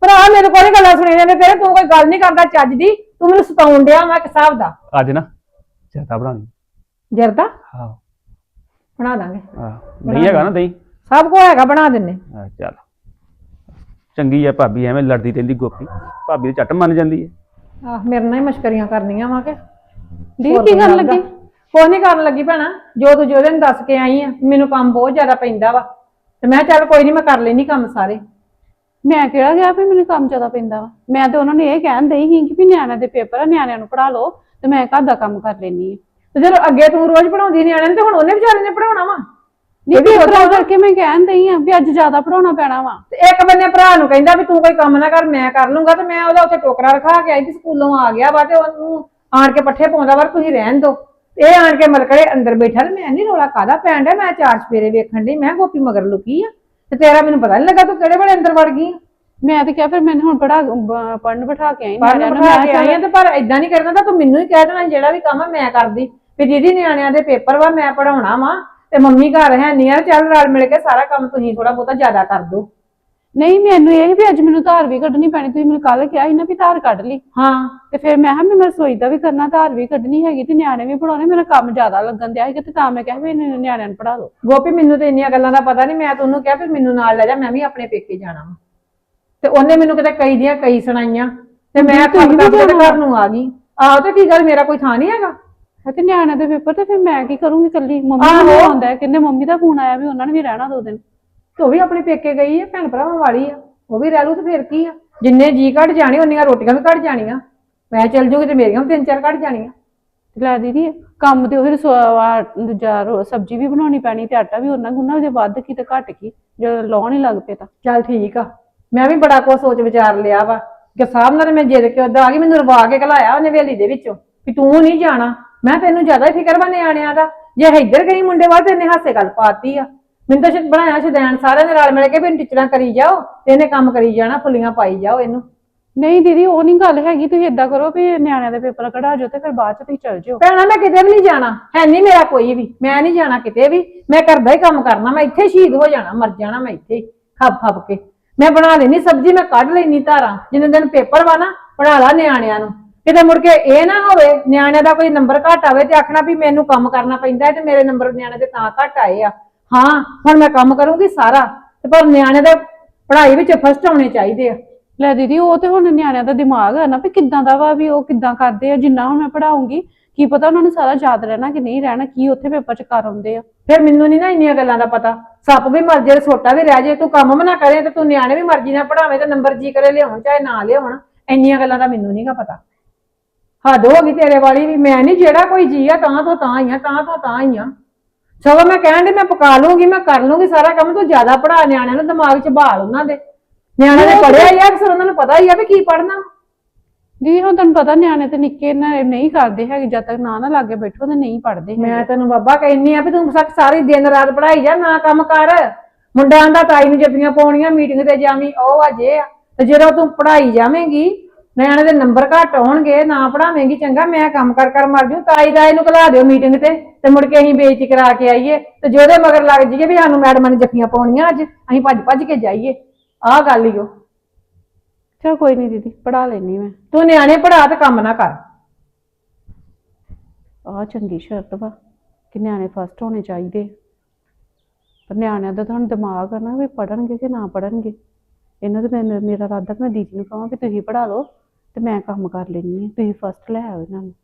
ਭਰਾ ਮੇਰੇ ਕੋਲ ਹੀ ਗੱਲਾਂ ਸੁਣੀ ਜਾਂਦੇ ਤੇਰੇ ਤੂੰ ਕੋਈ ਗੱਲ ਨਹੀਂ ਕਰਦਾ ਚੱਜ ਦੀ ਤੂੰ ਮੈਨੂੰ ਸਤਾਉਣ ਡਿਆ ਮੈਂ ਇੱਕ ਹਿਸਾਬ ਦਾ। ਅੱਜ ਨਾ ਚਾਹਤਾ ਬਣਾਉਣੀ। ਜਰਦਾ? ਹਾਂ। ਬਣਾ ਦਾਂਗੇ। ਹਾਂ ਨਹੀਂ ਹੈਗਾ ਨਾ ਦਹੀਂ? ਸਭ ਕੁਝ ਹੈਗਾ ਬਣਾ ਦਿੰਨੇ। ਹਾਂ ਚੱਲ। ਚੰਗੀ ਹੈ ਭਾਬੀ ਐਵੇਂ ਲੜਦੀ ਰਹਿੰਦੀ ਗੋਪੀ। ਭਾਬੀ ਤੇ ਝੱਟ ਮੰਨ ਜਾਂਦੀ ਹੈ ਆਹ ਮੇਰੇ ਨਾਲ ਹੀ ਮਸ਼ਕਰੀਆਂ ਕਰਨੀਆਂ ਵਾ ਕਿ। ਦੀ ਹੋਰ ਕੀ ਕੋਈ ਕਰਨ ਗੱਲ ਦਾ? ਲੱਗੀ? ਕੁਛ ਨਹੀਂ ਕਰਨ ਲੱਗੀ ਭੈਣਾ। ਜੋ ਤੂੰ ਜੋ ਦਿਨ ਦੱਸ ਕੇ ਆਈ ਆ ਮੈਨੂੰ ਕੰਮ ਬਹੁਤ ਜ਼ਿਆਦਾ ਪੈਂਦਾ ਵਾ। ਤੇ ਮੈਂ ਕਿਹਾ ਚੱਲ ਕੋਈ ਨਹੀਂ ਮੈਂ ਕਰ ਲੈਣੀ ਕੰਮ ਸਾਰੇ। ਮੈਂ ਕਿਹੜਾ ਗਿਆ ਵੀ ਮੈਨੂੰ ਕੰਮ ਜ਼ਿਆਦਾ ਪੈਂਦਾ ਵਾ। ਮੈਂ ਤੇ ਉਹਨਾਂ ਨੂੰ ਇਹ ਕਹਿਣ ਦਈ ਸੀ ਕਿ ਵੀ ਨਿਆਣਿਆਂ ਦੇ ਪੇਪਰ ਆ ਨਿਆਣਿਆਂ ਨੂੰ ਪੜਾ ਲਓ। ਤੇ ਮੈਂ ਘਰ ਦਾ ਕੰਮ ਕਰ ਲੈਣੀ ਆ। ਤੇ ਜਦੋਂ ਅੱਗੇ ਤੂੰ ਰੋਜ਼ ਪੜਾਉਂਦੀ ਨਿਆਣਿਆਂ ਨੂੰ ਤੇ ਹੁਣ ਉਹਨੇ ਵਿਚਾਰੇ ਨੇ ਪੜਾਉਣਾ ਵਾ। ਨਹੀਂ ਪੇਪਰ ਕਰਕੇ ਮੈਂ ਕਹਿਣ ਦਈ ਆ ਵੀ ਅੱਜ ਜ਼ਿਆਦਾ ਪੜਾਉਣਾ ਪੈਣਾ ਵਾ। ਤੇ ਇੱਕ ਬੰਨੇ ਭਰਾ ਨੂੰ ਕਹਿੰਦਾ ਵੀ ਤੂੰ ਕੋਈ ਕੰਮ ਨਾ ਕਰ ਮੈਂ ਕਰ ਲੂੰਗਾ ਤੇ ਮੈਂ ਉਹਦਾ ਉੱਥੇ ਟੋਕਰਾ ਰਖਾ ਕੇ ਆਈ ਤੇ ਸਕੂਲੋਂ ਆ ਗਿਆ ਵਾ ਤੇ ਉਹਨੂੰ ਆਣ ਕੇ ਪੱਠੇ ਪਾਉਂਦਾ ਵਾ ਤੁਸੀਂ ਰਹਿਣ ਦੋ ਇਹ ਆਣ ਕੇ ਮਲਕੜੇ ਅੰਦਰ ਬੈਠਾ ਤੇ ਮੈਂ ਨਹੀਂ ਰੋਲਾ ਕਾਦਾ ਪੈਣ ਡਿਆ ਮੈਂ ਚਾਰ ਚਪੇਰੇ ਵੇਖਣ ਡਈ ਮੈਂ ਗੋਪੀ ਮਗਰ ਲੁਕੀ ਆ ਤੇ ਤੇਰਾ ਮੈਨੂੰ ਪਤਾ ਨਹੀਂ ਲੱਗਾ ਤੂੰ ਕਿਹੜੇ ਵੇਲੇ ਅੰਦਰ ਵੜ ਗਈ ਮੈਂ ਤੇ ਕਿਹਾ ਫਿਰ ਮੈਨੂੰ ਹੁਣ ਪੜਾ ਪੜਨ ਬਿਠਾ ਕੇ ਆਈ। ਪੜ੍ਹਨ ਨਿਆਣਿਆਂ ਨੂੰ। ਬਿਠਾ ਮੈਂ ਕੇ ਆਈ ਆ ਤੇ ਪਰ ਇਦਾਂ ਨਹੀਂ ਕਰਨਾ ਤਾਂ ਤੂੰ ਮੈਨੂੰ ਹੀ ਕਹਿ ਦੇਣਾ ਜਿਹੜਾ ਵੀ ਕੰਮ ਆ ਮੈਂ ਕਰਦੀ। ਵੀ ਦੀਦੀ ਨਿਆਣਿਆਂ ਦੇ ਪੇਪਰ ਵਾ ਮੈਂ ਪੜਾਉਣਾ ਵਾ ਤੇ ਮੰਮੀ ਘਰ ਹੈ ਨਹੀਂ ਆ ਚੱਲ ਰਲ ਮਿਲ ਕੇ ਸਾਰਾ ਕੰਮ ਤੁਸੀਂ ਥੋੜਾ ਬਹੁਤਾ ਜ਼ਿਆਦਾ ਕਰ ਦੋ ਨਹੀਂ ਮੈਨੂੰ ਇਹ ਸੀ ਵੀ ਅੱਜ ਮੈਨੂੰ ਧਾਰ ਵੀ ਕੱਢਣੀ ਪੈਣੀ ਤੁਸੀਂ ਮੈਨੂੰ ਕੱਲ ਕਿਹਾ ਸੀ ਨਾ ਵੀ ਧਾਰ ਕੱਢ ਲਈ। ਹਾਂ। ਤੇ ਫਿਰ ਮੈਂ ਕਿਹਾ ਮੈਂ ਰਸੋਈ ਦਾ ਵੀ ਕਰਨਾ ਧਾਰ ਵੀ ਕੱਢਣੀ ਹੈਗੀ ਤੇ ਨਿਆਣੇ ਵੀ ਪੜਾਉਣੇ ਮੇਰਾ ਕੰਮ ਜ਼ਿਆਦਾ ਲੱਗਣ ਦਿਆ ਸੀਗਾ ਤੇ ਤਾਂ ਮੈਂ ਕਿਹਾ ਵੀ ਨਿਆਣਿਆਂ ਨੂੰ ਪੜਾ ਦਿਓ ਗੋਪੀ ਮੈਨੂੰ ਤੇ ਇੰਨੀਆਂ ਗੱਲਾਂ ਦਾ ਪਤਾ ਨਹੀਂ ਮੈਂ ਤੁਹਾਨੂੰ ਕਿਹਾ ਵੀ ਮੈਨੂੰ ਨਾਲ ਲੈ ਜਾ ਮੈਂ ਵੀ ਆਪਣੇ ਪੇਕੇ ਜਾਣਾ ਵਾ। ਤੇ ਉਹਨੇ ਮੈਨੂੰ ਕਿਤੇ ਕਈ ਦੀਆਂ ਕਈ ਸੁਣਾਈਆਂ ਤੇ ਮੈਂ ਤੁਸੀਂ ਵੀ ਜਾਣਾ। ਘਰ ਨੂੰ ਆ ਗਈ। ਆਹੋ ਤੇ ਕੀ ਗੱਲ ਮੇਰਾ ਕੋਈ ਥਾਂ ਨਹੀਂ ਹੈਗਾ। ਹੈ ਤੇ ਨਿਆਣਿਆਂ ਦੇ ਪੇਪਰ ਤੇ ਫਿਰ ਮੈਂ ਕੀ ਕਰੂੰਗੀ ਇਕੱਲੀ? ਮੰਮੀ ਆਹੋ। ਨੂੰ ਆਉਂਦਾ ਹੈ ਕਹਿੰਦੇ ਮੰਮੀ ਦਾ ਫੋਨ ਆਇਆ ਵੀ ਉਹਨਾਂ ਨੇ ਵੀ ਰਹਿਣਾ ਦੋ ਦਿਨ। ਤੇ ਉਹ ਵੀ ਆਪਣੇ ਪੇਕੇ ਗਈ ਹੈ ਭੈਣ ਭਰਾਵਾਂ ਵਾਲੀ ਆ। ਉਹ ਵੀ ਰਹਿ ਲੂ ਤੇ ਫਿਰ ਕੀ ਆ? ਜਿੰਨੇ ਜੀ ਘਟ ਜਾਣੇ ਉਹਨੀਆਂ ਰੋਟੀਆਂ ਵੀ ਘਟ ਜਾਣੀਆਂ। ਮੈਂ ਚੱਲ ਜੂਗੀ ਤੇ ਮੇਰੀਆਂ ਵੀ ਤਿੰਨ ਚਾਰ ਘਟ ਜਾਣੀਆਂ। ਤੇ ਲੈ ਦੀਦੀ ਕੰਮ ਤੇ ਉਹੀ ਰਸੋਆ ਦੂਜਾ ਰੋ- ਸਬਜ਼ੀ ਵੀ ਬਣਾਉਣੀ ਪੈਣੀ ਤੇ ਆਟਾ ਵੀ ਉਹਨਾਂ ਗੁੰਨਾ ਜੇ ਵੱਧ ਕੀ ਤੇ ਘੱਟ ਕੀ ਜੇ ਲਾਉਣ ਹੀ ਲੱਗ ਪਏ ਤਾਂ। ਚੱਲ ਠੀਕ ਆ। ਮੈਂ ਵੀ ਬੜਾ ਕੁਝ ਸੋਚ ਵਿਚਾਰ ਲਿਆ ਵਾ ਕਿ ਸਾਹਿਬ ਨਾਲ ਮੈਂ ਜਿੱਦ ਕੇ ਉਦਾਂ ਆ ਗਈ ਮੈਨੂੰ ਰਵਾ ਕੇ ਘਲਾਇਆ ਉਹਨੇ ਵੇਲੀ ਦੇ ਵਿੱਚੋਂ ਕਿ ਤੂੰ ਨਹੀਂ ਜਾਣਾ। ਮੈਂ ਤੈਨੂੰ ਜ਼ਿਆਦਾ ਹੀ ਫਿਕਰ ਵਾ ਨਿਆਣਿਆਂ ਦਾ। ਜੇ ਇੱਧਰ ਗਈ ਮੁੰਡੇ ਵੱਲ ਤੇ ਇਹਨੇ ਹਾਸੇ ਗੱਲ ਪਾਤੀ ਆ। ਮੈਨੂੰ ਤਾਂ ਸ਼ਿਦ ਬਣਾਇਆ ਸ਼ਦੈਨ ਸਾਰਿਆਂ ਦੇ ਨਾਲ ਮਿਲ ਕੇ ਵੀ ਟੀਚਰਾਂ ਕਰੀ ਜਾਓ ਤੇ ਇਹਨੇ ਕੰਮ ਕਰੀ ਜਾਣਾ ਫੁੱਲੀਆਂ ਪਾਈ ਜਾਓ ਇਹਨੂੰ। ਨਹੀਂ ਦੀਦੀ ਉਹ ਨਹੀਂ ਗੱਲ ਹੈਗੀ ਤੁਸੀਂ ਏਦਾਂ ਕਰੋ ਵੀ ਨਿਆਣਿਆਂ ਦੇ ਪੇਪਰ ਕਢਾ ਜਾਓ ਤੇ ਫਿਰ ਬਾਅਦ ਚ ਤੁਸੀਂ ਚੱਲ ਜਿਓ ਭੈਣਾ ਮੈਂ ਕਿਤੇ ਵੀ ਨਹੀਂ ਜਾਣਾ ਹੈ ਨਹੀਂ ਮੇਰਾ ਕੋਈ ਵੀ ਮੈਂ ਨਹੀਂ ਜਾਣਾ ਕਿਤੇ ਵੀ। ਮੈਂ ਘਰ ਦਾ ਹੀ ਕੰਮ ਕਰਨਾ ਮੈਂ ਇੱਥੇ ਸ਼ਹੀਦ ਹੋ ਜਾਣਾ ਮਰ ਜਾਣਾ ਮੈਂ ਇੱਥੇ ਖੱਪ ਖੱਪ ਕੇ। ਮੈਂ ਬਣਾ ਲੈਣੀ ਸਬਜ਼ੀ, ਮੈਂ ਕੱਢ ਲੈਣੀ ਧਾਰਾਂ। ਜਿੰਨੇ ਦਿਨ ਪੇਪਰ ਵਾ ਨਾ ਪੜਾ ਲਾ ਨਿਆਣਿਆਂ ਨੂੰ। ਕਿਤੇ ਮੁੜ ਕੇ ਇਹ ਨਾ ਹੋਵੇ, ਨਿਆਣਿਆਂ ਦਾ ਕੋਈ ਨੰਬਰ ਘੱਟ ਆਵੇ ਤੇ ਆਖਣਾ ਵੀ ਮੈਨੂੰ ਕੰਮ ਕਰਨਾ ਪੈਂਦਾ ਹੈ ਤੇ ਮੇਰੇ ਨੰਬਰ ਨਿਆਣਿਆਂ ਦੇ ਤਾਂ ਘੱਟ ਆਏ ਆ। ਹਾਂ, ਹੁਣ ਮੈਂ ਕੰਮ ਕਰੂੰਗੀ ਸਾਰਾ, ਤੇ ਪਰ ਨਿਆਣੇ ਦੇ ਪੜ੍ਹਾਈ ਵਿੱਚ ਫਸਟ ਆਉਣੇ ਚਾਹੀਦੇ ਆ। ਲੈ ਦੀਦੀ, ਉਹ ਤੇ ਹੁਣ ਨਿਆਣਿਆਂ ਦਾ ਦਿਮਾਗ ਆ ਨਾ ਵੀ ਕਿੱਦਾਂ ਦਾ ਵਾ, ਵੀ ਉਹ ਕਿੱਦਾਂ ਕਰਦੇ ਆ, ਜਿੰਨਾ ਹੁਣ ਮੈਂ ਪੜਾਉਂਗੀ ਕੀ ਪਤਾ ਉਹਨਾਂ ਨੂੰ ਸਾਰਾ ਯਾਦ ਰਹਿਣਾ ਕਿ ਨਹੀਂ ਰਹਿਣਾ ਕੀ ਉੱਥੇ ਪੇਪਰ ਚ ਕਰ ਆਉਂਦੇ ਆ। ਫਿਰ ਮੈਨੂੰ ਨਹੀਂ ਨਾ ਇੰਨੀਆਂ ਗੱਲਾਂ ਦਾ ਪਤਾ। ਸੱਪ ਵੀ ਮਰ ਜੇ ਛੋਟਾ ਵੀ ਰਹਿ ਜੇ ਤੂੰ ਕੰਮ ਵੀ ਨਾ ਕਰੇ ਤੇ ਤੂੰ ਨਿਆਣੇ ਵੀ ਮਰਜ਼ੀ ਨਾਲ ਪੜਾਵੇਂ ਤੇ ਨੰਬਰ ਜੀ ਕਰੇ ਲਿਆਉਣ ਚਾਹੇ ਨਾ ਲਿਆਉਣ। ਇੰਨੀਆਂ ਗੱਲਾਂ ਦਾ ਮੈਨੂੰ ਨਹੀਂਗਾ ਪਤਾ। ਹੱਦ ਹੋ ਗਈ ਤੇਰੇ ਵਾਲੀ ਵੀ ਮੈਂ ਨਹੀਂ ਜਿਹੜਾ ਕੋਈ ਜੀ ਆ ਤਾਂ ਤੋਂ ਤਾਂ ਹੀ ਆ ਤਾਂ ਤੋਂ ਤਾਂ ਹੀ ਆ। ਸਗੋਂ ਮੈਂ ਕਹਿਣ ਦੀ ਮੈਂ ਪਕਾ ਲੂੰਗੀ ਮੈਂ ਕਰ ਲੂੰਗੀ ਸਾਰਾ ਕੰਮ ਤੂੰ ਜ਼ਿਆਦਾ ਪੜਾ ਨਿਆਣਿਆਂ ਨੂੰ ਦਿਮਾਗ 'ਚ ਬਹਾਲ ਉਹਨਾਂ ਦੇ। ਨਿਆਣੇ ਦੇ ਪੜਿਆ ਹੀ ਆ ਅਕਸਰ ਉਹਨਾਂ ਨੂੰ ਪਤਾ ਹੀ ਆ ਵੀ ਕੀ ਪੜਨਾ ਜੀ, ਹੁਣ ਤੁਹਾਨੂੰ ਪਤਾ ਨਿਆਣੇ ਤੇ ਨਿੱਕੇ ਨਾ- ਨਹੀਂ ਕਰਦੇ ਹੈਗੇ, ਜਦ ਤੱਕ ਨਾ ਨਾ ਲਾਗੇ ਬੈਠੋ ਤੇ ਨਹੀਂ ਪੜਦੇ ਮੈਂ ਤੈਨੂੰ ਬਾਬਾ ਕਹਿੰਨੀ ਆ ਵੀ ਤੂੰ ਸੱਚ ਸਾਰੀ ਦਿਨ ਰਾਤ ਪੜਾਈ ਜਾ, ਨਾ ਕੰਮ ਕਰ। ਮੁੰਡਿਆਂ ਦਾ ਤਾਈ ਨੂੰ ਜੱਫੀਆਂ ਪਾਉਣੀਆਂ, ਮੀਟਿੰਗ ਤੇ ਜਾਵੀਂ, ਉਹ ਆ ਜੇ ਆ। ਤੇ ਜਦੋਂ ਤੂੰ ਪੜਾਈ ਜਾਵੇਂਗੀ, ਨਿਆਣੇ ਦੇ ਨੰਬਰ ਘੱਟ ਹੋਣਗੇ ਨਾ ਪੜਾਵੇਂਗੀ ਚੰਗਾ, ਮੈਂ ਕੰਮ ਕਰ ਕਰ ਮਰ ਜੂ, ਤਾਈ ਦਾ ਇਹਨੂੰ ਘਲਾ ਦਿਓ ਮੀਟਿੰਗ ਤੇ ਤੇ ਮੁੜ ਕੇ ਅਸੀਂ ਬੇਇੱਜ਼ਤੀ ਕਰਾ ਕੇ ਆਈਏ। ਤੇ ਜਿਹਦੇ ਮਗਰ ਲੱਗ ਜਾਈਏ ਵੀ ਸਾਨੂੰ ਮੈਡਮਾਂ ਨੇ ਜੱਫੀਆਂ ਪਾਉਣੀਆਂ ਅੱਜ, ਅਸੀਂ ਭੱਜ ਭੱਜ ਕੇ ਜਾਈਏ। ਆਹ ਗੱਲ ਈ ਓ। ਚਲ ਕੋਈ ਨਹੀਂ ਦੀਦੀ ਪੜਾ ਲੈਣੀ ਮੈਂ। ਤੂੰ ਨਿਆਣੇ ਪੜਾ ਤੇ ਕੰਮ ਨਾ ਕਰ। ਆਹ ਚੰਗੀ ਸ਼ਰਤ ਵਾ ਕਿ ਨਿਆਣੇ ਫਸਟ ਹੋਣੇ ਚਾਹੀਦੇ। ਪਰ ਨਿਆਣਿਆਂ ਦਾ ਤੁਹਾਨੂੰ ਦਿਮਾਗ ਆ ਨਾ ਵੀ ਪੜਨਗੇ ਕਿ ਨਾ ਪੜਨਗੇ ਇਹਨਾਂ ਦੇ ਮੈਂ, ਮੇਰਾ ਇਰਾਦਾ ਕਿ ਮੈਂ ਦੀਦੀ ਨੂੰ ਕਹਾਂ ਵੀ ਤੁਸੀਂ ਪੜਾ ਲਓ ਤੇ ਮੈਂ ਕੰਮ ਕਰ ਲੈਣੀ ਹੈ। ਤੁਸੀਂ ਫਸਟ ਲੈ ਆਓ ਇਹਨਾਂ ਨੂੰ।